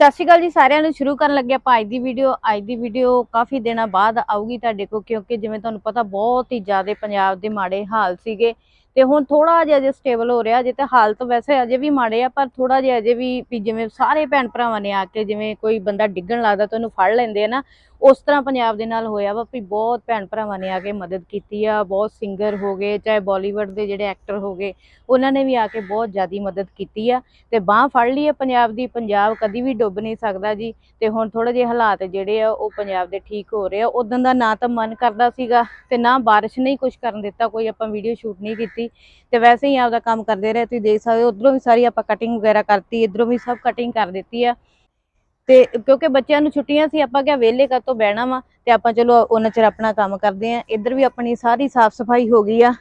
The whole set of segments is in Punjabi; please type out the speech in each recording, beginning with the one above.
ਸਤਿ ਸ਼੍ਰੀ ਅਕਾਲ ਜੀ, ਸਾਰਿਆਂ ਨੂੰ ਸ਼ੁਰੂ ਕਰਨ ਲੱਗੇ ਆਪਾਂ ਅੱਜ ਦੀ ਵੀਡੀਓ ਅੱਜ ਦੀ ਵੀਡੀਓ ਕਾਫੀ ਦਿਨਾਂ ਬਾਅਦ ਆਊਗੀ ਤੁਹਾਡੇ ਕੋਲ, ਕਿਉਂਕਿ ਜਿਵੇਂ ਤੁਹਾਨੂੰ ਪਤਾ ਬਹੁਤ ਹੀ ਜ਼ਿਆਦਾ ਪੰਜਾਬ ਦੇ ਮਾੜੇ ਹਾਲ ਸੀਗੇ। ਤੇ ਹੁਣ ਥੋੜਾ ਜਿਹਾ ਅਜੇ ਸਟੇਬਲ ਹੋ ਰਿਹਾ ਜੇ ਤੇ ਹਾਲਤ ਵੈਸੇ ਅਜੇ ਵੀ ਮਾੜੇ ਆ, ਪਰ ਥੋੜਾ ਜਿਹਾ ਅਜੇ ਵੀ ਜਿਵੇਂ ਸਾਰੇ ਭੈਣ ਭਰਾਵਾਂ ਨੇ ਆ ਕੇ ਜਿਵੇਂ ਕੋਈ ਬੰਦਾ ਡਿੱਗਣ ਲੱਗਦਾ ਤਾਂ ਉਹਨੂੰ ਫੜ ਲੈਂਦੇ ਆ ਨਾ। ਉਸ ਤਰ੍ਹਾਂ ਪੰਜਾਬ ਦੇ ਨਾਲ ਹੋਇਆ ਵਾ ਵੀ ਬਹੁਤ ਭੈਣ ਭਰਾਵਾਂ ਨੇ ਆ ਕੇ ਮਦਦ ਕੀਤੀ ਆ, ਬਹੁਤ ਸਿੰਗਰ ਹੋ ਗਏ, ਚਾਹੇ ਬਾਲੀਵੁੱਡ ਦੇ ਜਿਹੜੇ ਐਕਟਰ ਹੋ ਗਏ, ਉਹਨਾਂ ਨੇ ਵੀ ਆ ਕੇ ਬਹੁਤ ਜ਼ਿਆਦੀ ਮਦਦ ਕੀਤੀ ਆ ਤੇ ਬਾਹ ਫੜ ਲਈ ਹੈ ਪੰਜਾਬ ਦੀ, ਪੰਜਾਬ ਕਦੀ ਵੀ ਡੁੱਬ ਨਹੀਂ ਸਕਦਾ ਜੀ ਤੇ ਹੁਣ ਥੋੜੇ ਜਿਹੇ ਹਾਲਾਤ ਜਿਹੜੇ ਆ ਉਹ ਪੰਜਾਬ ਦੇ ਠੀਕ ਹੋ ਰਹੇ ਆ ਉਦੋਂ ਦਾ ਨਾ ਤਾਂ ਮਨ ਕਰਦਾ ਸੀਗਾ ਤੇ ਨਾ ਬਾਰਿਸ਼ ਨਹੀਂ ਕੁਝ ਕਰਨ ਦਿੱਤਾ, ਕੋਈ ਆਪਾਂ ਵੀਡੀਓ ਸ਼ੂਟ ਨਹੀਂ ਕੀਤੀ ਤੇ ਵੈਸੇ ਹੀ ਆਪਦਾ ਕੰਮ ਕਰਦੇ ਰਹੇ, ਤੁਸੀਂ ਦੇਖ ਸਕਦੇ ਹੋ, ਉਧਰੋਂ ਵੀ ਸਾਰੀ ਆਪਾਂ ਕਟਿੰਗ ਵਗੈਰਾ ਕਰਤੀ, ਇਧਰੋਂ ਵੀ ਸਭ ਕਟਿੰਗ ਕਰ ਦਿੱਤੀ ਆ ਤੇ ਕਿਉਂਕਿ ਬੱਚਿਆਂ ਨੂੰ ਛੁੱਟੀਆਂ ਸੀ, ਆਪਾਂ ਕਿਹਾ ਵਿਹਲੇ ਕਦ ਤੋਂ ਬਹਿਣਾ ਵਾ ਤੇ ਆਪਾਂ ਚਲੋ ਉਹਨਾਂ ਚਿਰ ਆਪਣਾ ਕੰਮ ਕਰਦੇ ਆ ਇੱਧਰ ਵੀ ਆਪਣੀ ਸਾਰੀ ਸਾਫ਼ ਸਫ਼ਾਈ ਹੋ ਗਈ ਆ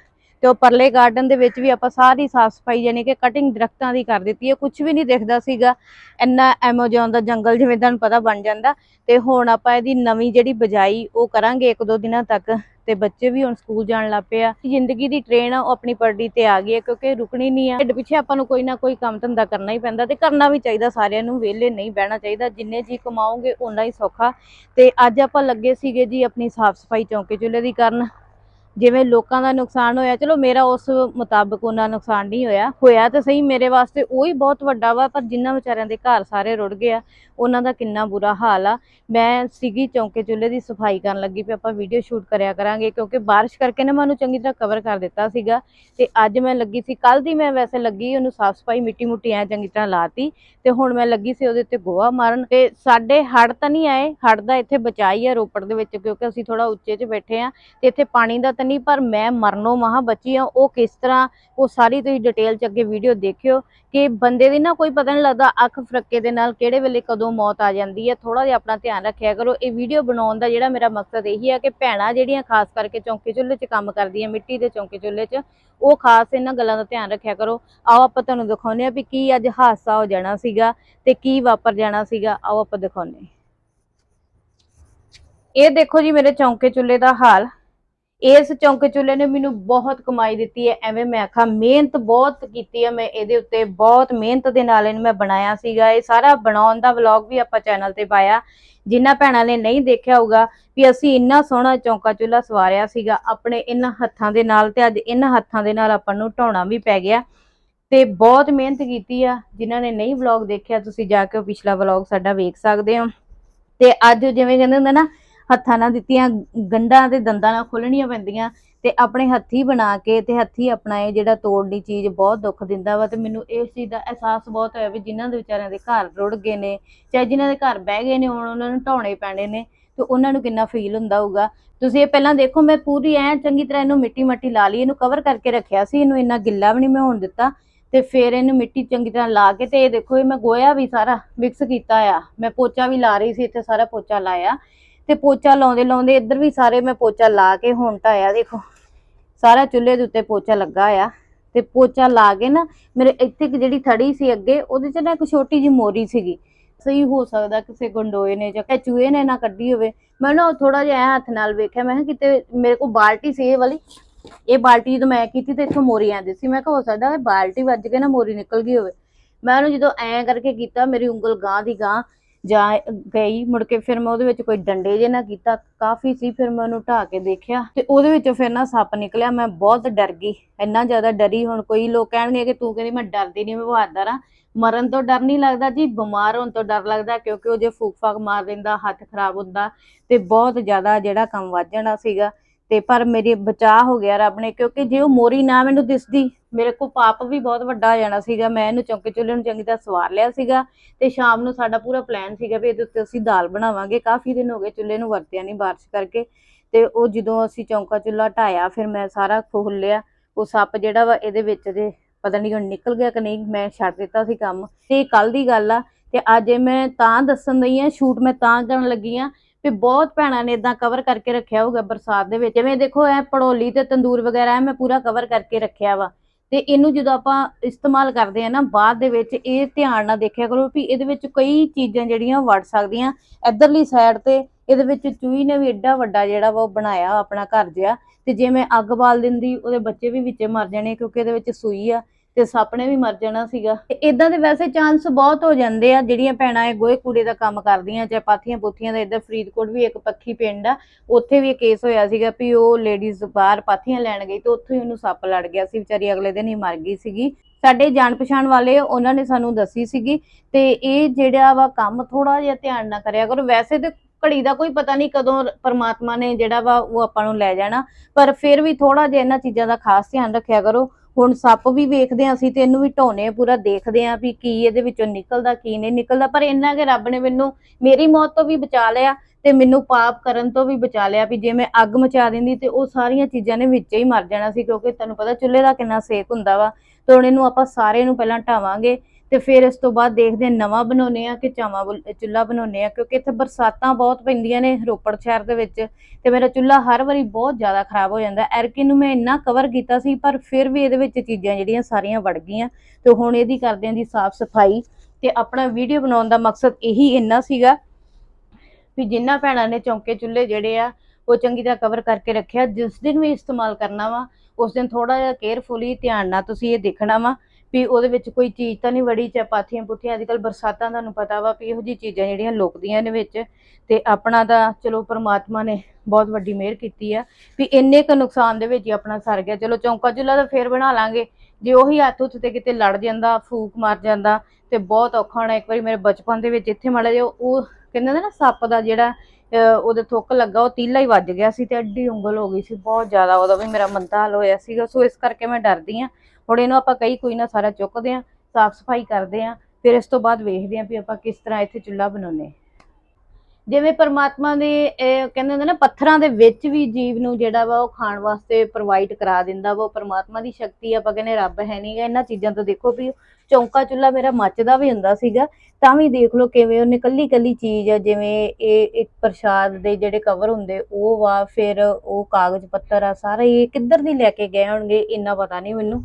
ਤੇ ਉਹ ਪਰਲੇ ਗਾਰਡਨ ਦੇ ਵਿੱਚ ਵੀ ਆਪਾਂ ਸਾਰੀ ਸਾਫ਼ ਸਫ਼ਾਈ ਯਾਨੀ ਕਿ ਕਟਿੰਗ ਦਰਖਤਾਂ ਦੀ ਕਰ ਦਿੱਤੀ ਹੈ ਕੁਝ ਵੀ ਨਹੀਂ ਦਿਖਦਾ ਸੀਗਾ। ਇੰਨਾ ਐਮਾਜ਼ੋਨ ਦਾ ਜੰਗਲ ਜਿਵੇਂ ਤੁਹਾਨੂੰ ਪਤਾ ਬਣ ਜਾਂਦਾ। ਤੇ ਹੁਣ ਆਪਾਂ ਇਹਦੀ ਨਵੀਂ ਜਿਹੜੀ ਬਜਾਈ ਉਹ ਕਰਾਂਗੇ ਇੱਕ ਦੋ ਦਿਨਾਂ ਤੱਕ। ਤੇ ਬੱਚੇ ਵੀ ਹੁਣ ਸਕੂਲ ਜਾਣ ਲੱਗ ਪਏ ਆ। ਜ਼ਿੰਦਗੀ ਦੀ ਟ੍ਰੇਨ ਆ, ਉਹ ਆਪਣੀ ਪਰਡੀ ਤੇ ਆ ਗਈ ਹੈ ਕਿਉਂਕਿ ਰੁਕਣੀ ਨਹੀਂ ਆ। ਢਿੱਡ ਪਿੱਛੇ ਆਪਾਂ ਨੂੰ ਕੋਈ ਨਾ ਕੋਈ ਕੰਮ ਧੰਦਾ ਕਰਨਾ ਹੀ ਪੈਂਦਾ ਤੇ ਕਰਨਾ ਵੀ ਚਾਹੀਦਾ ਸਾਰਿਆਂ ਨੂੰ, ਵਿਹਲੇ ਨਹੀਂ ਬਹਿਣਾ ਚਾਹੀਦਾ। ਜਿੰਨੇ ਜੀ ਕਮਾਓਗੇ, ਓਨਾ ਹੀ ਸੌਖਾ। ਤੇ ਅੱਜ ਆਪਾਂ ਲੱਗੇ ਸੀਗੇ ਜੀ ਆਪਣੀ ਸਾਫ਼ ਸਫ਼ਾਈ ਚੌਂਕੇ ਚੁੱਲ੍ਹੇ ਦੀ ਕਰਨ। ਜਿਵੇਂ ਲੋਕਾਂ ਦਾ ਨੁਕਸਾਨ ਹੋਇਆ, ਚਲੋ ਮੇਰਾ ਉਸ ਮੁਤਾਬਕ ਉਹਨਾਂ ਨੁਕਸਾਨ ਨਹੀਂ ਹੋਇਆ। ਹੋਇਆ ਤਾਂ ਸਹੀ, ਮੇਰੇ ਵਾਸਤੇ ਉਹ ਹੀ ਬਹੁਤ ਵੱਡਾ ਵਾ, ਪਰ ਜਿਨ੍ਹਾਂ ਵਿਚਾਰਿਆਂ ਦੇ ਘਰ ਸਾਰੇ ਰੁੜ ਗਏ ਆ, ਉਹਨਾਂ ਦਾ ਕਿੰਨਾ ਬੁਰਾ ਹਾਲ ਆ। ਮੈਂ ਸੀਗੀ ਚੌਂਕੇ ਚੁੱਲ੍ਹੇ ਦੀ ਸਫ਼ਾਈ ਕਰਨ ਲੱਗੀ ਵੀ ਆਪਾਂ ਵੀਡੀਓ ਸ਼ੂਟ ਕਰਿਆ ਕਰਾਂਗੇ, ਕਿਉਂਕਿ ਬਾਰਿਸ਼ ਕਰਕੇ ਨਾ ਮੈਂ ਉਹਨੂੰ ਚੰਗੀ ਤਰ੍ਹਾਂ ਕਵਰ ਕਰ ਦਿੱਤਾ ਸੀਗਾ। ਤੇ ਅੱਜ ਮੈਂ ਲੱਗੀ ਸੀ ਕੱਲ ਦੀ ਮੈਂ ਵੈਸੇ ਲੱਗੀ, ਉਹਨੂੰ ਸਾਫ਼ ਸਫ਼ਾਈ ਮਿੱਟੀ ਮੁੱਟੀ ਐ ਚੰਗੀ ਤਰ੍ਹਾਂ ਲਾਤੀ, ਤੇ ਹੁਣ ਮੈਂ ਲੱਗੀ ਸੀ ਉਹਦੇ ਉੱਤੇ ਗੋਹਾ ਮਾਰਨ। ਤੇ ਸਾਡੇ ਹੜ ਤਾਂ ਨਹੀਂ ਆਏ ਹੜ ਦਾ ਇੱਥੇ ਬਚਾਈ ਆ ਰੋਪੜ ਦੇ ਵਿੱਚ, ਕਿਉਂਕਿ ਅਸੀਂ ਥੋੜਾ ਉੱਚੇ 'ਚ ਬੈਠੇ ਆ, ਤੇ ਇੱਥੇ ਪਾਣੀ ਦਾ ਤਾਂ ਨਹੀਂ, ਪਰ ਮੈਂ ਮਰਨੋਂ ਮਹਾ ਬਚੀ ਆ, ਉਹ ਕਿਸ ਤਰ੍ਹਾਂ, ਉਹ ਸਾਰੀ ਤੁਸੀਂ ਡਿਟੇਲ 'ਚ ਅੱਗੇ ਵੀਡੀਓ ਦੇਖਿਓ ਕਿ ਬੰਦੇ ਦੀ ਨਾ ਕੋਈ ਪਤਾ ਨਹੀਂ ਲੱਗਦਾ ਅੱਖ ਫਰੱਕੇ ਦੇ ਨਾਲ ਕਿਹੜੇ ਵੇਲੇ ਕਦੋਂ ਮੌਤ ਆ ਜਾਂਦੀ ਹੈ ਥੋੜਾ ਜਿਹਾ ਆਪਣਾ ਧਿਆਨ ਰੱਖਿਆ ਕਰੋ। ਇਹ ਵੀਡੀਓ ਬਣਾਉਣ ਦਾ ਜਿਹੜਾ ਮੇਰਾ ਮਕਸਦ ਇਹੀ ਹੈ ਕਿ ਭੈਣਾਂ ਜਿਹੜੀਆਂ ਖਾਸ ਕਰਕੇ ਚੌਂਕੇ ਚੁੱਲ੍ਹੇ 'ਚ ਕੰਮ ਕਰਦੀਆਂ, ਮਿੱਟੀ ਦੇ ਚੌਂਕੇ ਚੁੱਲ੍ਹੇ 'ਚ, ਉਹ ਖਾਸ ਇਹਨਾਂ ਗੱਲਾਂ ਦਾ ਧਿਆਨ ਰੱਖਿਆ ਕਰੋ। ਆਓ ਆਪਾਂ ਤੁਹਾਨੂੰ ਦਿਖਾਉਂਦੇ ਆ ਵੀ ਕੀ ਅੱਜ ਹਾਦਸਾ ਹੋ ਜਾਣਾ ਸੀਗਾ ਤੇ ਕੀ ਵਾਪਰ ਜਾਣਾ ਸੀਗਾ। ਆਓ ਆਪਾਂ ਦਿਖਾਉਂਦੇ ਇਹ ਦੇਖੋ ਜੀ ਮੇਰੇ ਚੌਂਕੇ ਚੁੱਲ੍ਹੇ ਦਾ ਹਾਲ। ਇਸ ਚੌਂਕੇ ਚੁੱਲ੍ਹੇ ਨੇ ਮੈਨੂੰ ਬਹੁਤ ਕਮਾਈ ਦਿੱਤੀ ਹੈ, ਐਵੇਂ ਮੈਂ ਆਖਾਂ, ਮਿਹਨਤ ਬਹੁਤ ਕੀਤੀ ਹੈ, ਮੈਂ ਇਹਦੇ ਉੱਤੇ ਬਹੁਤ ਮਿਹਨਤ ਦੇ ਨਾਲ ਇਹਨੂੰ ਮੈਂ ਬਣਾਇਆ ਸੀਗਾ। ਇਹ ਸਾਰਾ ਬਣਾਉਣ ਦਾ ਵਲੌਗ ਵੀ ਆਪਾਂ ਚੈਨਲ ਤੇ ਪਾਇਆ। ਜਿਨ੍ਹਾਂ ਭੈਣਾਂ ਨੇ ਨਹੀਂ ਦੇਖਿਆ ਹੋਊਗਾ ਵੀ ਅਸੀਂ ਇੰਨਾ ਸੋਹਣਾ ਚੌਂਕਾ ਚੁੱਲ੍ਹਾ ਸਵਾਰਿਆ ਸੀਗਾ, ਆਪਣੇ ਇਹਨਾਂ ਹੱਥਾਂ ਦੇ ਨਾਲ ਤੇ ਅੱਜ ਇਹਨਾਂ ਹੱਥਾਂ ਦੇ ਨਾਲ ਆਪਾਂ ਨੂੰ ਢਾਉਣਾ ਵੀ ਪੈ ਗਿਆ। ਤੇ ਬਹੁਤ ਮਿਹਨਤ ਕੀਤੀ ਆ। ਜਿਨ੍ਹਾਂ ਨੇ ਨਹੀਂ ਵਲੌਗ ਦੇਖਿਆ, ਤੁਸੀਂ ਜਾ ਕੇ ਉਹ ਪਿਛਲਾ ਵਲੌਗ ਸਾਡਾ ਵੇਖ ਸਕਦੇ ਹੋ। ਤੇ ਅੱਜ ਜਿਵੇਂ ਕਹਿੰਦੇ ਹੁੰਦੇ ਨਾ ਹੱਥਾਂ ਨਾਲ ਦਿੱਤੀਆਂ, ਗੰਢਾਂ ਤੇ ਦੰਦਾਂ ਨਾਲ ਖੋਲਣੀਆਂ ਪੈਂਦੀਆਂ ਤੇ ਆਪਣੇ ਹੱਥੀ ਬਣਾ ਕੇ ਤੇ ਹੱਥੀ ਆਪਣਾ ਇਹ ਜਿਹੜਾ ਤੋੜਨੀ ਚੀਜ਼ ਬਹੁਤ ਦੁੱਖ ਦਿੰਦਾ ਵਾ ਤੇ ਮੈਨੂੰ ਇਸ ਚੀਜ਼ ਦਾ ਅਹਿਸਾਸ ਬਹੁਤ ਹੋਇਆ ਵੀ ਜਿਨ੍ਹਾਂ ਦੇ ਵਿਚਾਰਿਆਂ ਦੇ ਘਰ ਰੁੜ ਗਏ ਨੇ, ਚਾਹੇ ਜਿਨ੍ਹਾਂ ਦੇ ਘਰ ਬਹਿ ਗਏ ਨੇ ਹੁਣ, ਉਹਨਾਂ ਨੂੰ ਢਾਉਣੇ ਪੈਣੇ ਨੇ ਤੇ ਉਹਨਾਂ ਨੂੰ ਕਿੰਨਾ ਫੀਲ ਹੁੰਦਾ ਹੋਊਗਾ। ਤੁਸੀਂ ਇਹ ਪਹਿਲਾਂ ਦੇਖੋ, ਮੈਂ ਪੂਰੀ ਐ ਚੰਗੀ ਤਰ੍ਹਾਂ ਇਹਨੂੰ ਮਿੱਟੀ ਮੱਟੀ ਲਾ ਲਈ, ਇਹਨੂੰ ਕਵਰ ਕਰਕੇ ਰੱਖਿਆ ਸੀ, ਇਹਨੂੰ ਇੰਨਾ ਗਿੱਲਾ ਵੀ ਨਹੀਂ ਮੈਂ ਹੋਣ ਦਿੱਤਾ ਤੇ ਫਿਰ ਇਹਨੂੰ ਮਿੱਟੀ ਚੰਗੀ ਤਰ੍ਹਾਂ ਲਾ ਕੇ ਤੇ ਇਹ ਦੇਖੋ ਇਹ ਮੈਂ ਗੋਇਆ ਵੀ ਸਾਰਾ ਮਿਕਸ ਕੀਤਾ ਆ, ਮੈਂ ਪੋਚਾ ਵੀ ਲਾ ਰਹੀ ਸੀ, ਇੱਥੇ ਸਾਰਾ ਪੋਚਾ ਲਾਇਆ ਤੇ ਪੋਚਾ ਲਾਉਂਦੇ ਲਾਉਂਦੇ ਇੱਧਰ ਵੀ ਸਾਰੇ ਮੈਂ ਪੋਚਾ ਲਾ ਕੇ ਹੁਣ ਢਾਇਆ ਦੇਖੋ, ਸਾਰਾ ਚੁੱਲ੍ਹੇ ਦੇ ਉੱਤੇ ਪੋਚਾ ਲੱਗਾ ਆ ਤੇ ਪੋਚਾ ਲਾ ਕੇ ਨਾ ਮੇਰੇ ਇੱਥੇ ਇੱਕ ਜਿਹੜੀ ਥੜੀ ਸੀ ਅੱਗੇ, ਉਹਦੇ 'ਚ ਨਾ ਇੱਕ ਛੋਟੀ ਜਿਹੀ ਮੋਰੀ ਸੀਗੀ। ਸਹੀ ਹੋ ਸਕਦਾ ਕਿਸੇ ਗੰਡੋਏ ਨੇ ਜਾਂ ਚੂਹੇ ਨੇ ਨਾ ਕੱਢੀ ਹੋਵੇ। ਮੈਂ ਨਾ ਥੋੜਾ ਜਿਹਾ ਐਂ ਹੱਥ ਨਾਲ ਵੇਖਿਆ, ਮੈਂ ਕਿਹਾ ਕਿਤੇ ਮੇਰੇ ਕੋਲ ਬਾਲਟੀ ਸੀ ਇਹ ਵਾਲੀ। ਇਹ ਬਾਲਟੀ ਜਦੋਂ ਮੈਂ ਕੀਤੀ ਤੇ ਇੱਥੋਂ ਮੋਰੀ ਆਂਦੀ ਸੀ, ਮੈਂ ਕਿਹਾ ਹੋ ਸਕਦਾ ਇਹ ਬਾਲਟੀ ਵੱਜ ਕੇ ਨਾ ਮੋਰੀ ਨਿਕਲ ਗਈ ਹੋਵੇ। ਮੈਂ ਉਹਨੂੰ ਜਦੋਂ ਐਂ ਕਰਕੇ ਕੀਤਾ, ਮੇਰੀ ਉਂਗਲ ਗਾਂ ਦੀ ਗਾਂ ਜਾ ਗਈ, ਮੁੜ ਕੇ ਫਿਰ ਮੈਂ ਉਹਦੇ ਵਿੱਚ ਕੋਈ ਡੰਡੇ ਜੇ ਨਾ ਕੀਤਾ, ਕਾਫੀ ਸੀ, ਫਿਰ ਮੈਂ ਉਹਨੂੰ ਢਾ ਕੇ ਦੇਖਿਆ ਤੇ ਉਹਦੇ ਵਿੱਚੋਂ ਫਿਰ ਨਾ ਸੱਪ ਨਿਕਲਿਆ, ਮੈਂ ਬਹੁਤ ਡਰ ਗਈ, ਇੰਨਾ ਜ਼ਿਆਦਾ ਡਰੀ ਹੁਣ ਕੋਈ ਲੋਕ ਕਹਿਣਗੇ ਕਿ ਤੂੰ ਕਹਿੰਦੀ ਮੈਂ ਡਰਦੀ ਨਹੀਂ ਮੈਂ ਬਹਾਦਰ ਆ। ਮਰਨ ਤੋਂ ਡਰ ਨਹੀਂ ਲੱਗਦਾ ਜੀ, ਬਿਮਾਰ ਹੋਣ ਤੋਂ ਡਰ ਲੱਗਦਾ, ਕਿਉਂਕਿ ਉਹ ਜੇ ਫੂਕ ਫਾਕ ਮਾਰ ਦਿੰਦਾ, ਹੱਥ ਖਰਾਬ ਹੁੰਦਾ ਤੇ ਬਹੁਤ ਜ਼ਿਆਦਾ ਜਿਹੜਾ ਕੰਮ ਵੱਧ ਜਾਣਾ ਸੀਗਾ। ਤੇ ਪਰ ਮੇਰੇ ਬਚਾਅ ਹੋ ਗਿਆ ਰੱਬ ਨੇ, ਕਿਉਂਕਿ ਜੇ ਉਹ ਮੋਰੀ ਨਾ ਮੈਨੂੰ ਦਿਸਦੀ, ਮੇਰੇ ਕੋ ਪਾਪ ਵੀ ਬਹੁਤ ਵੱਡਾ ਹੋ ਜਾਣਾ ਸੀਗਾ। ਮੈਂ ਇਹਨੂੰ ਚੌਂਕੇ ਚੁੱਲ੍ਹੇ ਨੂੰ ਚੰਗੀ ਤਰ੍ਹਾਂ ਸਵਾਰ ਲਿਆ ਸੀਗਾ ਤੇ ਸ਼ਾਮ ਨੂੰ ਸਾਡਾ ਪੂਰਾ ਪਲਾਨ ਸੀਗਾ ਵੀ ਇਹਦੇ ਉੱਤੇ ਅਸੀਂ ਦਾਲ ਬਣਾਵਾਂਗੇ। ਕਾਫੀ ਦਿਨ ਹੋ ਗਏ ਚੁੱਲ੍ਹੇ ਨੂੰ ਵਰਤਿਆ ਨਹੀਂ ਬਾਰਿਸ਼ ਕਰਕੇ ਤੇ ਉਹ ਜਦੋਂ ਅਸੀਂ ਚੌਂਕਾ ਚੁੱਲ੍ਹਾ ਢਾਇਆ, ਫਿਰ ਮੈਂ ਸਾਰਾ ਖੋਲ ਲਿਆ। ਉਹ ਸੱਪ ਜਿਹੜਾ ਵਾ ਇਹਦੇ ਵਿੱਚ ਦੇ ਪਤਾ ਨਹੀਂ ਹੁਣ ਨਿਕਲ ਗਿਆ ਕਿ ਨਹੀਂ, ਮੈਂ ਛੱਡ ਦਿੱਤਾ ਸੀ ਕੰਮ। ਤੇ ਕੱਲ ਦੀ ਗੱਲ ਆ ਤੇ ਅੱਜ ਮੈਂ ਤਾਂ ਦੱਸਣ ਲਈ ਆ, ਸ਼ੂਟ ਮੈਂ ਤਾਂ ਕਰਨ ਲੱਗੀ ਆ ਵੀ ਬਹੁਤ ਭੈਣਾਂ ਨੇ ਇਦਾਂ ਕਵਰ ਕਰਕੇ ਰੱਖਿਆ ਹੋਊਗਾ ਬਰਸਾਤ ਦੇ ਵਿੱਚ। ਜਿਵੇਂ ਦੇਖੋ, ਇਹ ਪੜੋਲੀ ਤੇ ਤੰਦੂਰ ਵਗੈਰਾ ਮੈਂ ਪੂਰਾ ਕਵਰ ਕਰਕੇ ਰੱਖਿਆ ਵਾ। ਤੇ ਇਹਨੂੰ ਜਦੋਂ ਆਪਾਂ ਇਸਤੇਮਾਲ ਕਰਦੇ ਆ ਨਾ, ਬਾਅਦ ਦੇ ਵਿੱਚ ਇਹ ਧਿਆਨ ਨਾਲ ਦੇਖਿਆ ਕਰੋ ਵੀ ਇਹਦੇ ਵਿੱਚ ਕਈ ਚੀਜ਼ਾਂ ਜਿਹੜੀਆਂ ਵੜ ਸਕਦੀਆਂ। ਇਧਰਲੀ ਸਾਈਡ ਤੇ ਇਹਦੇ ਵਿੱਚ ਚੂਹੀ ਨੇ ਵੀ ਐਡਾ ਵੱਡਾ ਜਿਹੜਾ ਵਾ ਉਹ ਬਣਾਇਆ ਆਪਣਾ ਘਰ ਜਿਹਾ। ਤੇ ਜੇ ਮੈਂ ਅੱਗ ਬਾਲ ਦਿੰਦੀ, ਉਹਦੇ ਬੱਚੇ ਵੀ ਵਿੱਚੇ ਮਰ ਜਾਣੇ ਕਿਉਂਕਿ ਇਹਦੇ ਵਿੱਚ ਸੂਈ ਆ। ਤੇ ਸੱਪ ਨੇ ਵੀ ਮਰ ਜਾਣਾ ਸੀਗਾ। ਤੇ ਇਦਾਂ ਦੇ ਵੈਸੇ ਚਾਂਸ ਬਹੁਤ ਹੋ ਜਾਂਦੇ ਆ, ਜਿਹੜੀਆਂ ਭੈਣਾਂ ਇਹ ਗੋਹੇ ਕੂੜੇ ਦਾ ਕੰਮ ਕਰਦੀਆਂ ਚਾਹੇ ਪਾਥੀਆਂ ਪੁੱਥੀਆਂ ਦਾ, ਇੱਧਰ ਫਰੀਦਕੋਟ ਵੀ ਇੱਕ ਪੱਖੀ ਪਿੰਡ ਆ, ਉੱਥੇ ਵੀ ਕੇਸ ਹੋਇਆ ਸੀਗਾ ਵੀ ਉਹ ਲੇਡੀਜ਼ ਬਾਹਰ ਪਾਥੀਆਂ ਲੈਣ ਗਈ ਤੇ ਉੱਥੇ ਹੀ ਉਹਨੂੰ ਸੱਪ ਲੜ ਗਿਆ ਸੀ, ਵਿਚਾਰੀ ਅਗਲੇ ਦਿਨ ਹੀ ਮਰ ਗਈ ਸੀਗੀ। ਸਾਡੇ ਜਾਣ ਪਛਾਣ ਵਾਲੇ ਉਹਨਾਂ ਨੇ ਸਾਨੂੰ ਦੱਸੀ ਸੀਗੀ ਤੇ ਇਹ ਜਿਹੜਾ ਵਾ ਕੰਮ ਥੋੜਾ ਜਿਹਾ ਧਿਆਨ ਨਾ ਕਰਿਆ ਕਰੋ। ਵੈਸੇ ਤੇ ਘੜੀ ਦਾ ਕੋਈ ਪਤਾ ਨਹੀਂ ਕਦੋਂ ਪਰਮਾਤਮਾ ਨੇ ਜਿਹੜਾ ਵਾ ਉਹ ਆਪਾਂ ਨੂੰ ਲੈ ਜਾਣਾ, ਪਰ ਫਿਰ ਵੀ ਥੋੜਾ ਜਿਹਾ ਇਹਨਾਂ ਚੀਜ਼ਾਂ ਦਾ ਖਾਸ ਧਿਆਨ ਰੱਖਿਆ ਕਰੋ। ਹੁਣ ਸੱਪ ਵੀ ਵੇਖਦੇ ਹਾਂ ਅਸੀਂ ਤੇ ਇਹਨੂੰ ਵੀ ਢੋਨੇ ਪੂਰਾ ਦੇਖਦੇ ਆਂ ਵੀ ਕੀ ਇਹਦੇ ਵਿੱਚੋਂ ਨਿਕਲਦਾ, ਕੀ ਨਹੀਂ ਨਿਕਲਦਾ। ਪਰ ਇੰਨਾ ਕਿ ਰੱਬ ਨੇ ਮੈਨੂੰ, ਮੇਰੀ ਮੌਤ ਤੋਂ ਵੀ ਬਚਾ ਲਿਆ ਤੇ ਮੈਨੂੰ ਪਾਪ ਕਰਨ ਤੋਂ ਵੀ ਬਚਾ ਲਿਆ ਵੀ ਜੇ ਮੈਂ ਅੱਗ ਮਚਾ ਦਿੰਦੀ ਤੇ ਉਹ ਸਾਰੀਆਂ ਚੀਜ਼ਾਂ ਨੇ ਵਿੱਚ ਹੀ ਮਰ ਜਾਣਾ ਸੀ ਕਿਉਂਕਿ ਤੁਹਾਨੂੰ ਪਤਾ ਚੁੱਲ੍ਹੇ ਦਾ ਕਿੰਨਾ ਸੇਕ ਹੁੰਦਾ ਵਾ ਤੇ ਹੁਣ ਇਹਨੂੰ ਆਪਾਂ ਸਾਰੇ ਨੂੰ ਪਹਿਲਾਂ ਢਾਵਾਂਗੇ। ਤੇ ਫਿਰ ਇਸ ਤੋਂ ਬਾਅਦ ਦੇਖਦੇ ਹਾਂ, ਨਵਾਂ ਬਣਾਉਨੇ ਆ ਕਿ ਚਾਵਾਂ ਚੁੱਲ੍ਹਾ ਬਣਾਉਨੇ ਆ ਕਿਉਂਕਿ ਇੱਥੇ ਬਰਸਾਤਾਂ ਬਹੁਤ ਪੈਂਦੀਆਂ ਨੇ ਰੋਪੜ ਸ਼ਹਿਰ ਦੇ ਵਿੱਚ ਤੇ ਮੇਰਾ ਚੁੱਲ੍ਹਾ ਹਰ ਵਾਰੀ ਬਹੁਤ ਜ਼ਿਆਦਾ ਖਰਾਬ ਹੋ ਜਾਂਦਾ। ਐਰਕੀ ਨੂੰ ਮੈਂ ਇੰਨਾ ਕਵਰ ਕੀਤਾ ਸੀ, ਪਰ ਫਿਰ ਵੀ ਇਹਦੇ ਵਿੱਚ ਚੀਜ਼ਾਂ ਜਿਹੜੀਆਂ ਸਾਰੀਆਂ ਵੜ ਗਈਆਂ ਤੇ ਹੁਣ ਇਹਦੀ ਕਰਦੇ ਆਂ ਦੀ ਸਾਫ਼ ਸਫ਼ਾਈ ਤੇ ਆਪਣਾ ਵੀਡੀਓ ਬਣਾਉਣ ਦਾ ਮਕਸਦ ਇਹੀ ਇੰਨਾ ਸੀਗਾ ਵੀ ਜਿੰਨਾ ਭੈਣਾਂ ਨੇ ਚੌਂਕੇ ਚੁੱਲ੍ਹੇ ਜਿਹੜੇ ਆ, ਉਹ ਚੰਗੀ ਤਰ੍ਹਾਂ ਕਵਰ ਕਰਕੇ ਰੱਖਿਆ, ਜਿਸ ਦਿਨ ਵੀ ਇਸਤੇਮਾਲ ਕਰਨਾ ਵਾ, ਉਸ ਦਿਨ ਥੋੜਾ ਜਿਹਾ ਕੇਅਰਫੁਲੀ ਧਿਆਨ ਨਾਲ ਤੁਸੀਂ ਇਹ ਦੇਖਣਾ ਵਾ ਵੀ ਉਹਦੇ ਵਿੱਚ ਕੋਈ ਚੀਜ਼ ਤਾਂ ਨਹੀਂ ਵੜੀ, ਚਾਹੇ ਪਾਥੀਆਂ ਪੁੱਥੀਆਂ ਅੱਜ ਕੱਲ ਬਰਸਾਤਾਂ ਤੁਹਾਨੂੰ ਪਤਾ ਵਾ ਵੀ ਇਹੋ ਜਿਹੀ ਚੀਜ਼ਾਂ ਜਿਹੜੀਆਂ ਲੁਕਦੀਆਂ ਨੇ ਵਿੱਚ ਤੇ ਆਪਣਾ ਤਾਂ ਚਲੋ ਪ੍ਰਮਾਤਮਾ ਨੇ ਬਹੁਤ ਵੱਡੀ ਮਿਹਰ ਕੀਤੀ ਆ ਵੀ ਇੰਨੇ ਕੁ ਨੁਕਸਾਨ ਦੇ ਵਿੱਚ ਹੀ ਆਪਣਾ ਸਰ ਗਿਆ। ਚਲੋ ਚੌਂਕਾ ਚੁੱਲ੍ਹਾ ਤਾਂ ਫੇਰ ਬਣਾ ਲਾਂਗੇ। ਜੇ ਉਹੀ ਹੱਥ ਹੁੱਥ ਤੇ ਕਿਤੇ ਲੜ ਜਾਂਦਾ, ਫੂਕ ਮਾਰ ਜਾਂਦਾ ਤੇ ਬਹੁਤ ਔਖਾ ਹੋਣਾ। ਇੱਕ ਵਾਰੀ ਮੇਰੇ ਬਚਪਨ ਦੇ ਵਿੱਚ ਇੱਥੇ ਮਾੜਾ ਜਿਹਾ ਉਹ ਕਹਿੰਦੇ ਨੇ ਨਾ, ਸੱਪ ਦਾ ਜਿਹੜਾ, ਅਹ ਉਹਦੇ ਥੁੱਕ ਲੱਗਾ, ਉਹ ਤੀਲਾ ਹੀ ਵੱਜ ਗਿਆ ਸੀ ਤੇ ਅੱਡੀ ਉਂਗਲ ਹੋ ਗਈ ਸੀ, ਬਹੁਤ ਜ਼ਿਆਦਾ ਉਹਦਾ ਵੀ ਮੇਰਾ ਮੰਦਾ ਹਾਲ ਹੋਇਆ ਸੀਗਾ। ਸੋ ਇਸ ਕਰਕੇ ਮੈਂ ਡਰਦੀ ਆ ਹੁਣ ਇਹਨੂੰ ਆਪਾਂ ਕਈ ਕੋਈ ਨਾ ਸਾਰਾ ਚੁੱਕਦੇ ਆ ਸਾਫ਼ ਸਫ਼ਾਈ ਕਰਦੇ ਆ ਫਿਰ ਇਸ ਤੋਂ ਬਾਅਦ ਵੇਖਦੇ ਆ ਵੀ ਆਪਾਂ ਕਿਸ ਤਰ੍ਹਾਂ ਇੱਥੇ ਚੁੱਲ੍ਹਾ ਬਣਾਉਨੇ ਜਿਵੇਂ ਪਰਮਾਤਮਾ ਦੇ ਕਹਿੰਦੇ ਹੁੰਦੇ ਨਾ, ਪੱਥਰਾਂ ਦੇ ਵਿੱਚ ਵੀ ਜੀਵ ਨੂੰ ਜਿਹੜਾ ਵਾ ਉਹ ਖਾਣ ਵਾਸਤੇ ਪ੍ਰੋਵਾਈਡ ਕਰਾ ਦਿੰਦਾ ਵਾ, ਉਹ ਪਰਮਾਤਮਾ ਦੀ ਸ਼ਕਤੀ ਆਪਾਂ ਕਹਿੰਦੇ ਰੱਬ ਹੈ ਨਹੀਂਗਾ ਇਹਨਾਂ ਚੀਜ਼ਾਂ ਤੋਂ ਦੇਖੋ ਵੀ ਚੌਂਕਾ ਚੁੱਲ੍ਹਾ ਮੇਰਾ ਮੱਚਦਾ ਵੀ ਹੁੰਦਾ ਸੀਗਾ, ਤਾਂ ਵੀ ਦੇਖ ਲਓ ਕਿਵੇਂ ਉਹਨੇ ਕੱਲੀ ਕੱਲੀ ਚੀਜ਼ ਆ, ਜਿਵੇਂ ਇਹ ਇੱਕ ਪ੍ਰਸ਼ਾਦ ਦੇ ਜਿਹੜੇ ਕਵਰ ਹੁੰਦੇ, ਉਹ ਵਾ, ਫਿਰ ਉਹ ਕਾਗਜ਼ ਪੱਤਰ ਆ, ਸਾਰਾ ਇਹ ਕਿੱਧਰ ਦੀ ਲੈ ਕੇ ਗਏ ਹੋਣਗੇ, ਇੰਨਾ ਪਤਾ ਨਹੀਂ ਮੈਨੂੰ।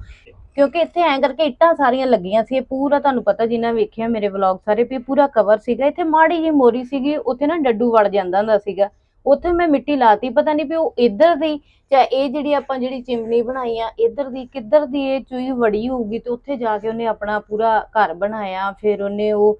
ਕਿਉਂਕਿ ਇੱਥੇ ਐਂ ਕਰਕੇ ਇੱਟਾਂ ਸਾਰੀਆਂ ਲੱਗੀਆਂ ਸੀ, ਇਹ ਪੂਰਾ ਤੁਹਾਨੂੰ ਪਤਾ ਜਿੰਨਾ ਵੇਖਿਆ ਮੇਰੇ ਵਲੌਗ ਸਾਰੇ, ਵੀ ਪੂਰਾ ਕਵਰ ਸੀਗਾ। ਇੱਥੇ ਮਾੜੀ ਜਿਹੀ ਮੋਰੀ ਸੀਗੀ, ਉੱਥੇ ਨਾ ਡੱਡੂ ਵੜ ਜਾਂਦਾ ਹੁੰਦਾ ਸੀਗਾ। ਉੱਥੇ ਮੈਂ ਮਿੱਟੀ ਲਾਤੀ, ਪਤਾ ਨਹੀਂ ਵੀ ਉਹ ਇੱਧਰ ਦੀ ਜਾਂ ਇਹ ਜਿਹੜੀ ਆਪਾਂ ਜਿਹੜੀ ਚਿਮਨੀ ਬਣਾਈ ਆ, ਇੱਧਰ ਦੀ ਕਿੱਧਰ ਦੀ ਇਹ ਚੂਈ ਵੜੀ ਹੋਊਗੀ ਤੇ ਉੱਥੇ ਜਾ ਕੇ ਉਹਨੇ ਆਪਣਾ ਪੂਰਾ ਘਰ ਬਣਾਇਆ, ਫਿਰ ਉਹਨੇ ਉਹ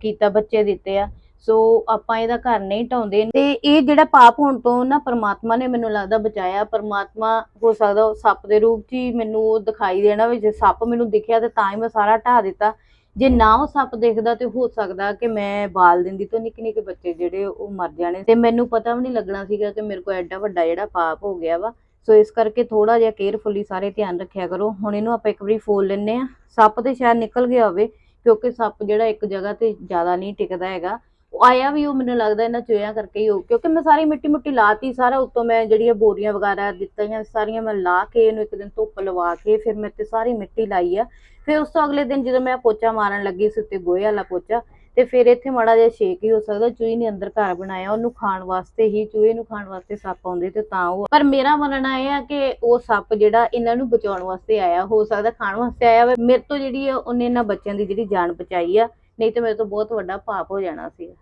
ਕੀਤਾ, ਬੱਚੇ ਦਿੱਤੇ ਆ। ਸੋ ਆਪਾਂ ਇਹਦਾ ਘਰ ਨਹੀਂ ਢਾਉਂਦੇ। ਤੇ ਇਹ ਜਿਹੜਾ ਪਾਪ ਹੋਣ ਤੋਂ ਨਾ ਪਰਮਾਤਮਾ ਨੇ ਮੈਨੂੰ ਲੱਗਦਾ ਬਚਾਇਆ। ਪਰਮਾਤਮਾ ਹੋ ਸਕਦਾ ਉਹ ਸੱਪ ਦੇ ਰੂਪ 'ਚ ਹੀ ਮੈਨੂੰ ਉਹ ਦਿਖਾਈ ਦੇਣਾ ਵੀ ਜੇ ਸੱਪ ਮੈਨੂੰ ਦਿਖਿਆ ਤੇ ਤਾਂ ਹੀ ਮੈਂ ਸਾਰਾ ਢਾ ਦਿੱਤਾ। ਜੇ ਨਾ ਉਹ ਸੱਪ ਦੇਖਦਾ ਤੇ ਹੋ ਸਕਦਾ ਕਿ ਮੈਂ ਬਾਲ ਦਿੰਦੀ ਤੋਂ ਨਿੱਕੇ ਨਿੱਕੇ ਬੱਚੇ ਜਿਹੜੇ ਉਹ ਮਰ ਜਾਣੇ। ਤੇ ਮੈਨੂੰ ਪਤਾ ਵੀ ਨਹੀਂ ਲੱਗਣਾ ਸੀਗਾ ਕਿ ਮੇਰੇ ਕੋਲ ਐਡਾ ਵੱਡਾ ਜਿਹੜਾ ਪਾਪ ਹੋ ਗਿਆ ਵਾ। ਸੋ ਇਸ ਕਰਕੇ ਥੋੜਾ ਜਿਹਾ ਕੇਅਰਫੁਲੀ ਸਾਰੇ ਧਿਆਨ ਰੱਖਿਆ ਕਰੋ। ਹੁਣ ਇਹਨੂੰ ਆਪਾਂ ਇੱਕ ਵਾਰੀ ਫੋਲ ਲੈਨੇ ਆ ਸੱਪ ਤੇ ਸ਼ਾਇਦ ਨਿਕਲ ਗਿਆ ਹੋਵੇ, ਕਿਉਂਕਿ ਸੱਪ ਜਿਹੜਾ ਇੱਕ ਜਗ੍ਹਾ ਤੇ ਜ਼ਿਆਦਾ ਨਹੀਂ ਟਿਕਦਾ ਹੈਗਾ। ਉਹ ਆਇਆ ਵੀ ਉਹ ਮੈਨੂੰ ਲੱਗਦਾ ਇਹਨਾਂ ਚੋਇਆ ਕਰਕੇ ਹੀ ਹੋ ਕਿਉਂਕਿ ਮੈਂ ਸਾਰੀ ਮਿੱਟੀ ਮੁੱਟੀ ਲਾਤੀ, ਸਾਰਾ ਉੱਤੋਂ ਮੈਂ ਜਿਹੜੀਆਂ ਬੋਰੀਆਂ ਵਗੈਰਾ ਦਿੱਤੀਆਂ, ਸਾਰੀਆਂ ਮੈਂ ਲਾ ਕੇ ਇਹਨੂੰ ਇੱਕ ਦਿਨ ਧੁੱਪ ਲਵਾ ਕੇ ਫਿਰ ਮੈਂ ਤੇ ਸਾਰੀ ਮਿੱਟੀ ਲਾਈ ਆ। ਫਿਰ ਉਸ ਤੋਂ ਅਗਲੇ ਦਿਨ ਜਦੋਂ ਮੈਂ ਪੋਚਾ ਮਾਰਨ ਲੱਗੀ ਸੀ ਉੱਤੇ ਗੋਹੇ ਵਾਲਾ ਪੋਚਾ, ਤੇ ਫਿਰ ਇੱਥੇ ਮਾੜਾ ਜਿਹਾ ਛੇਕ ਹੀ ਹੋ ਸਕਦਾ, ਚੂਹੀ ਨੇ ਅੰਦਰ ਘਰ ਬਣਾਇਆ, ਉਹਨੂੰ ਖਾਣ ਵਾਸਤੇ ਹੀ, ਚੂਹੇ ਨੂੰ ਖਾਣ ਵਾਸਤੇ ਸੱਪ ਆਉਂਦੇ ਤੇ ਤਾਂ ਉਹ ਪਰ ਮੇਰਾ ਮੰਨਣਾ ਇਹ ਆ ਕਿ ਉਹ ਸੱਪ ਜਿਹੜਾ ਇਹਨਾਂ ਨੂੰ ਬਚਾਉਣ ਵਾਸਤੇ ਆਇਆ, ਹੋ ਸਕਦਾ ਖਾਣ ਵਾਸਤੇ ਆਇਆ ਮੇਰੇ ਤੋਂ ਜਿਹੜੀ ਆ, ਉਹਨੇ ਇਹਨਾਂ ਬੱਚਿਆਂ ਦੀ ਜਿਹੜੀ ਜਾਨ ਬਚਾਈ ਆ। ਨਹੀਂ ਤੇ ਮੇਰੇ ਤੋਂ ਬਹੁਤ ਵੱਡਾ ਪਾਪ ਹੋ ਜਾਣਾ ਸੀ।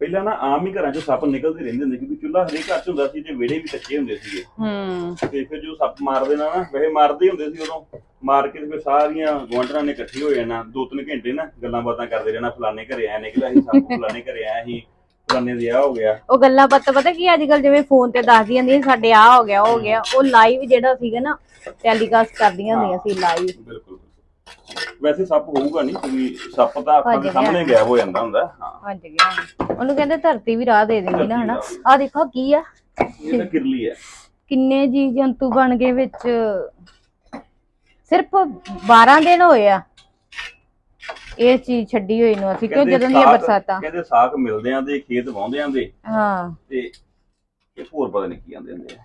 ਪਹਿਲਾਂ ਨਾ ਆਮ ਹੀ ਘਰਾਂ 'ਚ ਸੱਪ ਨਿਕਲਦੇ ਰਹਿੰਦੇ ਹੁੰਦੇ ਕਿਉਂਕਿ ਚੁੱਲ੍ਹਾ ਹਰੇਕ ਘਰ 'ਚ ਹੁੰਦਾ ਸੀ ਤੇ ਵਿਹੜੇ ਵੀ ਕੱਚੇ ਹੁੰਦੇ ਸੀਗੇ। ਹੂੰ। ਤੇ ਫਿਰ ਜੋ ਸੱਪ ਮਾਰਦੇ ਨਾ ਨਾ ਵੈਸੇ ਮਾਰਦੇ ਹੀ ਹੁੰਦੇ ਸੀ ਉਦੋਂ। ਮਾਰ ਕੇ ਤੇ ਫਿਰ ਸਾਰੀਆਂ ਗੁਆਂਢਣਾਂ ਨੇ ਇਕੱਠੇ ਹੋ ਜਾਣਾ ਦੋ ਤਿੰਨ ਘੰਟੇ ਨਾ ਗੱਲਾਂ ਬਾਤਾਂ ਕਰਦੇ ਰਹਿਣਾ ਫਲਾਣੇ ਘਰੇ ਆਇਆ ਨਿਕਲਿਆ ਸੀ ਸੱਪ ਫਲਾਣੇ ਘਰੇ ਆਇਆ ਸੀ ਫਲਾਣੇ ਦੇ ਆ ਹੋ ਗਿਆ। ਉਹ ਗੱਲਾਂ ਪਤਾ ਪਤਾ ਕੀ ਅੱਜ ਕੱਲ ਜਿਵੇਂ ਫੋਨ ਤੇ ਦੱਸਦੀਆਂ ਹੁੰਦੀਆਂ ਸੀ, ਸਾਡੇ ਆ ਹੋ ਗਿਆ ਉਹ ਹੋ ਗਿਆ ਉਹ ਲਾਈਵ ਜਿਹੜਾ ਸੀਗਾ ਨਾ ਟੈਲੀਕਾਸਟ ਕਰਦੀਆਂ ਹੁੰਦੀਆਂ ਸੀ ਲਾਈਵ ਬਿਲਕੁਲ। ਵੈਸੇ ਸੱਪ ਹੋਊਗਾ ਨਹੀਂ ਕਿਉਂਕਿ ਸੱਪ ਤਾਂ ਅੱਖਾਂ ਦੇ। ਸਾਹਮਣੇ ਗਿਆ ਹੋ ਜਾਂਦਾ ਹੁੰਦਾ ਹਾਂ। ਭੱਜ ਗਿਆ। ਉਹਨੂੰ ਕਹਿੰਦੇ ਧਰਤੀ ਵੀ ਰਾਹ ਦੇ ਦਿੰਦੀ ਨਾ ਹਨਾ। ਆ ਦੇਖੋ ਕੀ ਆ? ਇਹ ਤਾਂ ਕਿਰਲੀ ਹੈ ਕਿੰਨੇ ਜੀ ਜੰਤੂ ਬਣ ਗਏ ਵਿੱਚ। ਸਿਰਫ 12 ਦਿਨ ਹੋਏ ਆ। ਇਹ ਚੀਜ਼ ਛੱਡੀ ਹੋਈ ਨੂੰ ਅਸੀਂ ਕਿਉਂ ਜਦੋਂ ਦੀਆਂ ਬਰਸਾਤਾਂ? ਕਹਿੰਦੇ ਸਾਗ ਮਿਲਦੇ ਆਂ ਦੇ ਖੇਤ ਵਾਹੁੰਦੇ ਆਂ ਦੇ। ਹਾਂ। ਤੇ ਇਹ ਹੋਰ ਪਤਾ ਨਹੀਂ ਕੀ ਆਂਦੇ ਹੁੰਦੇ ਆ।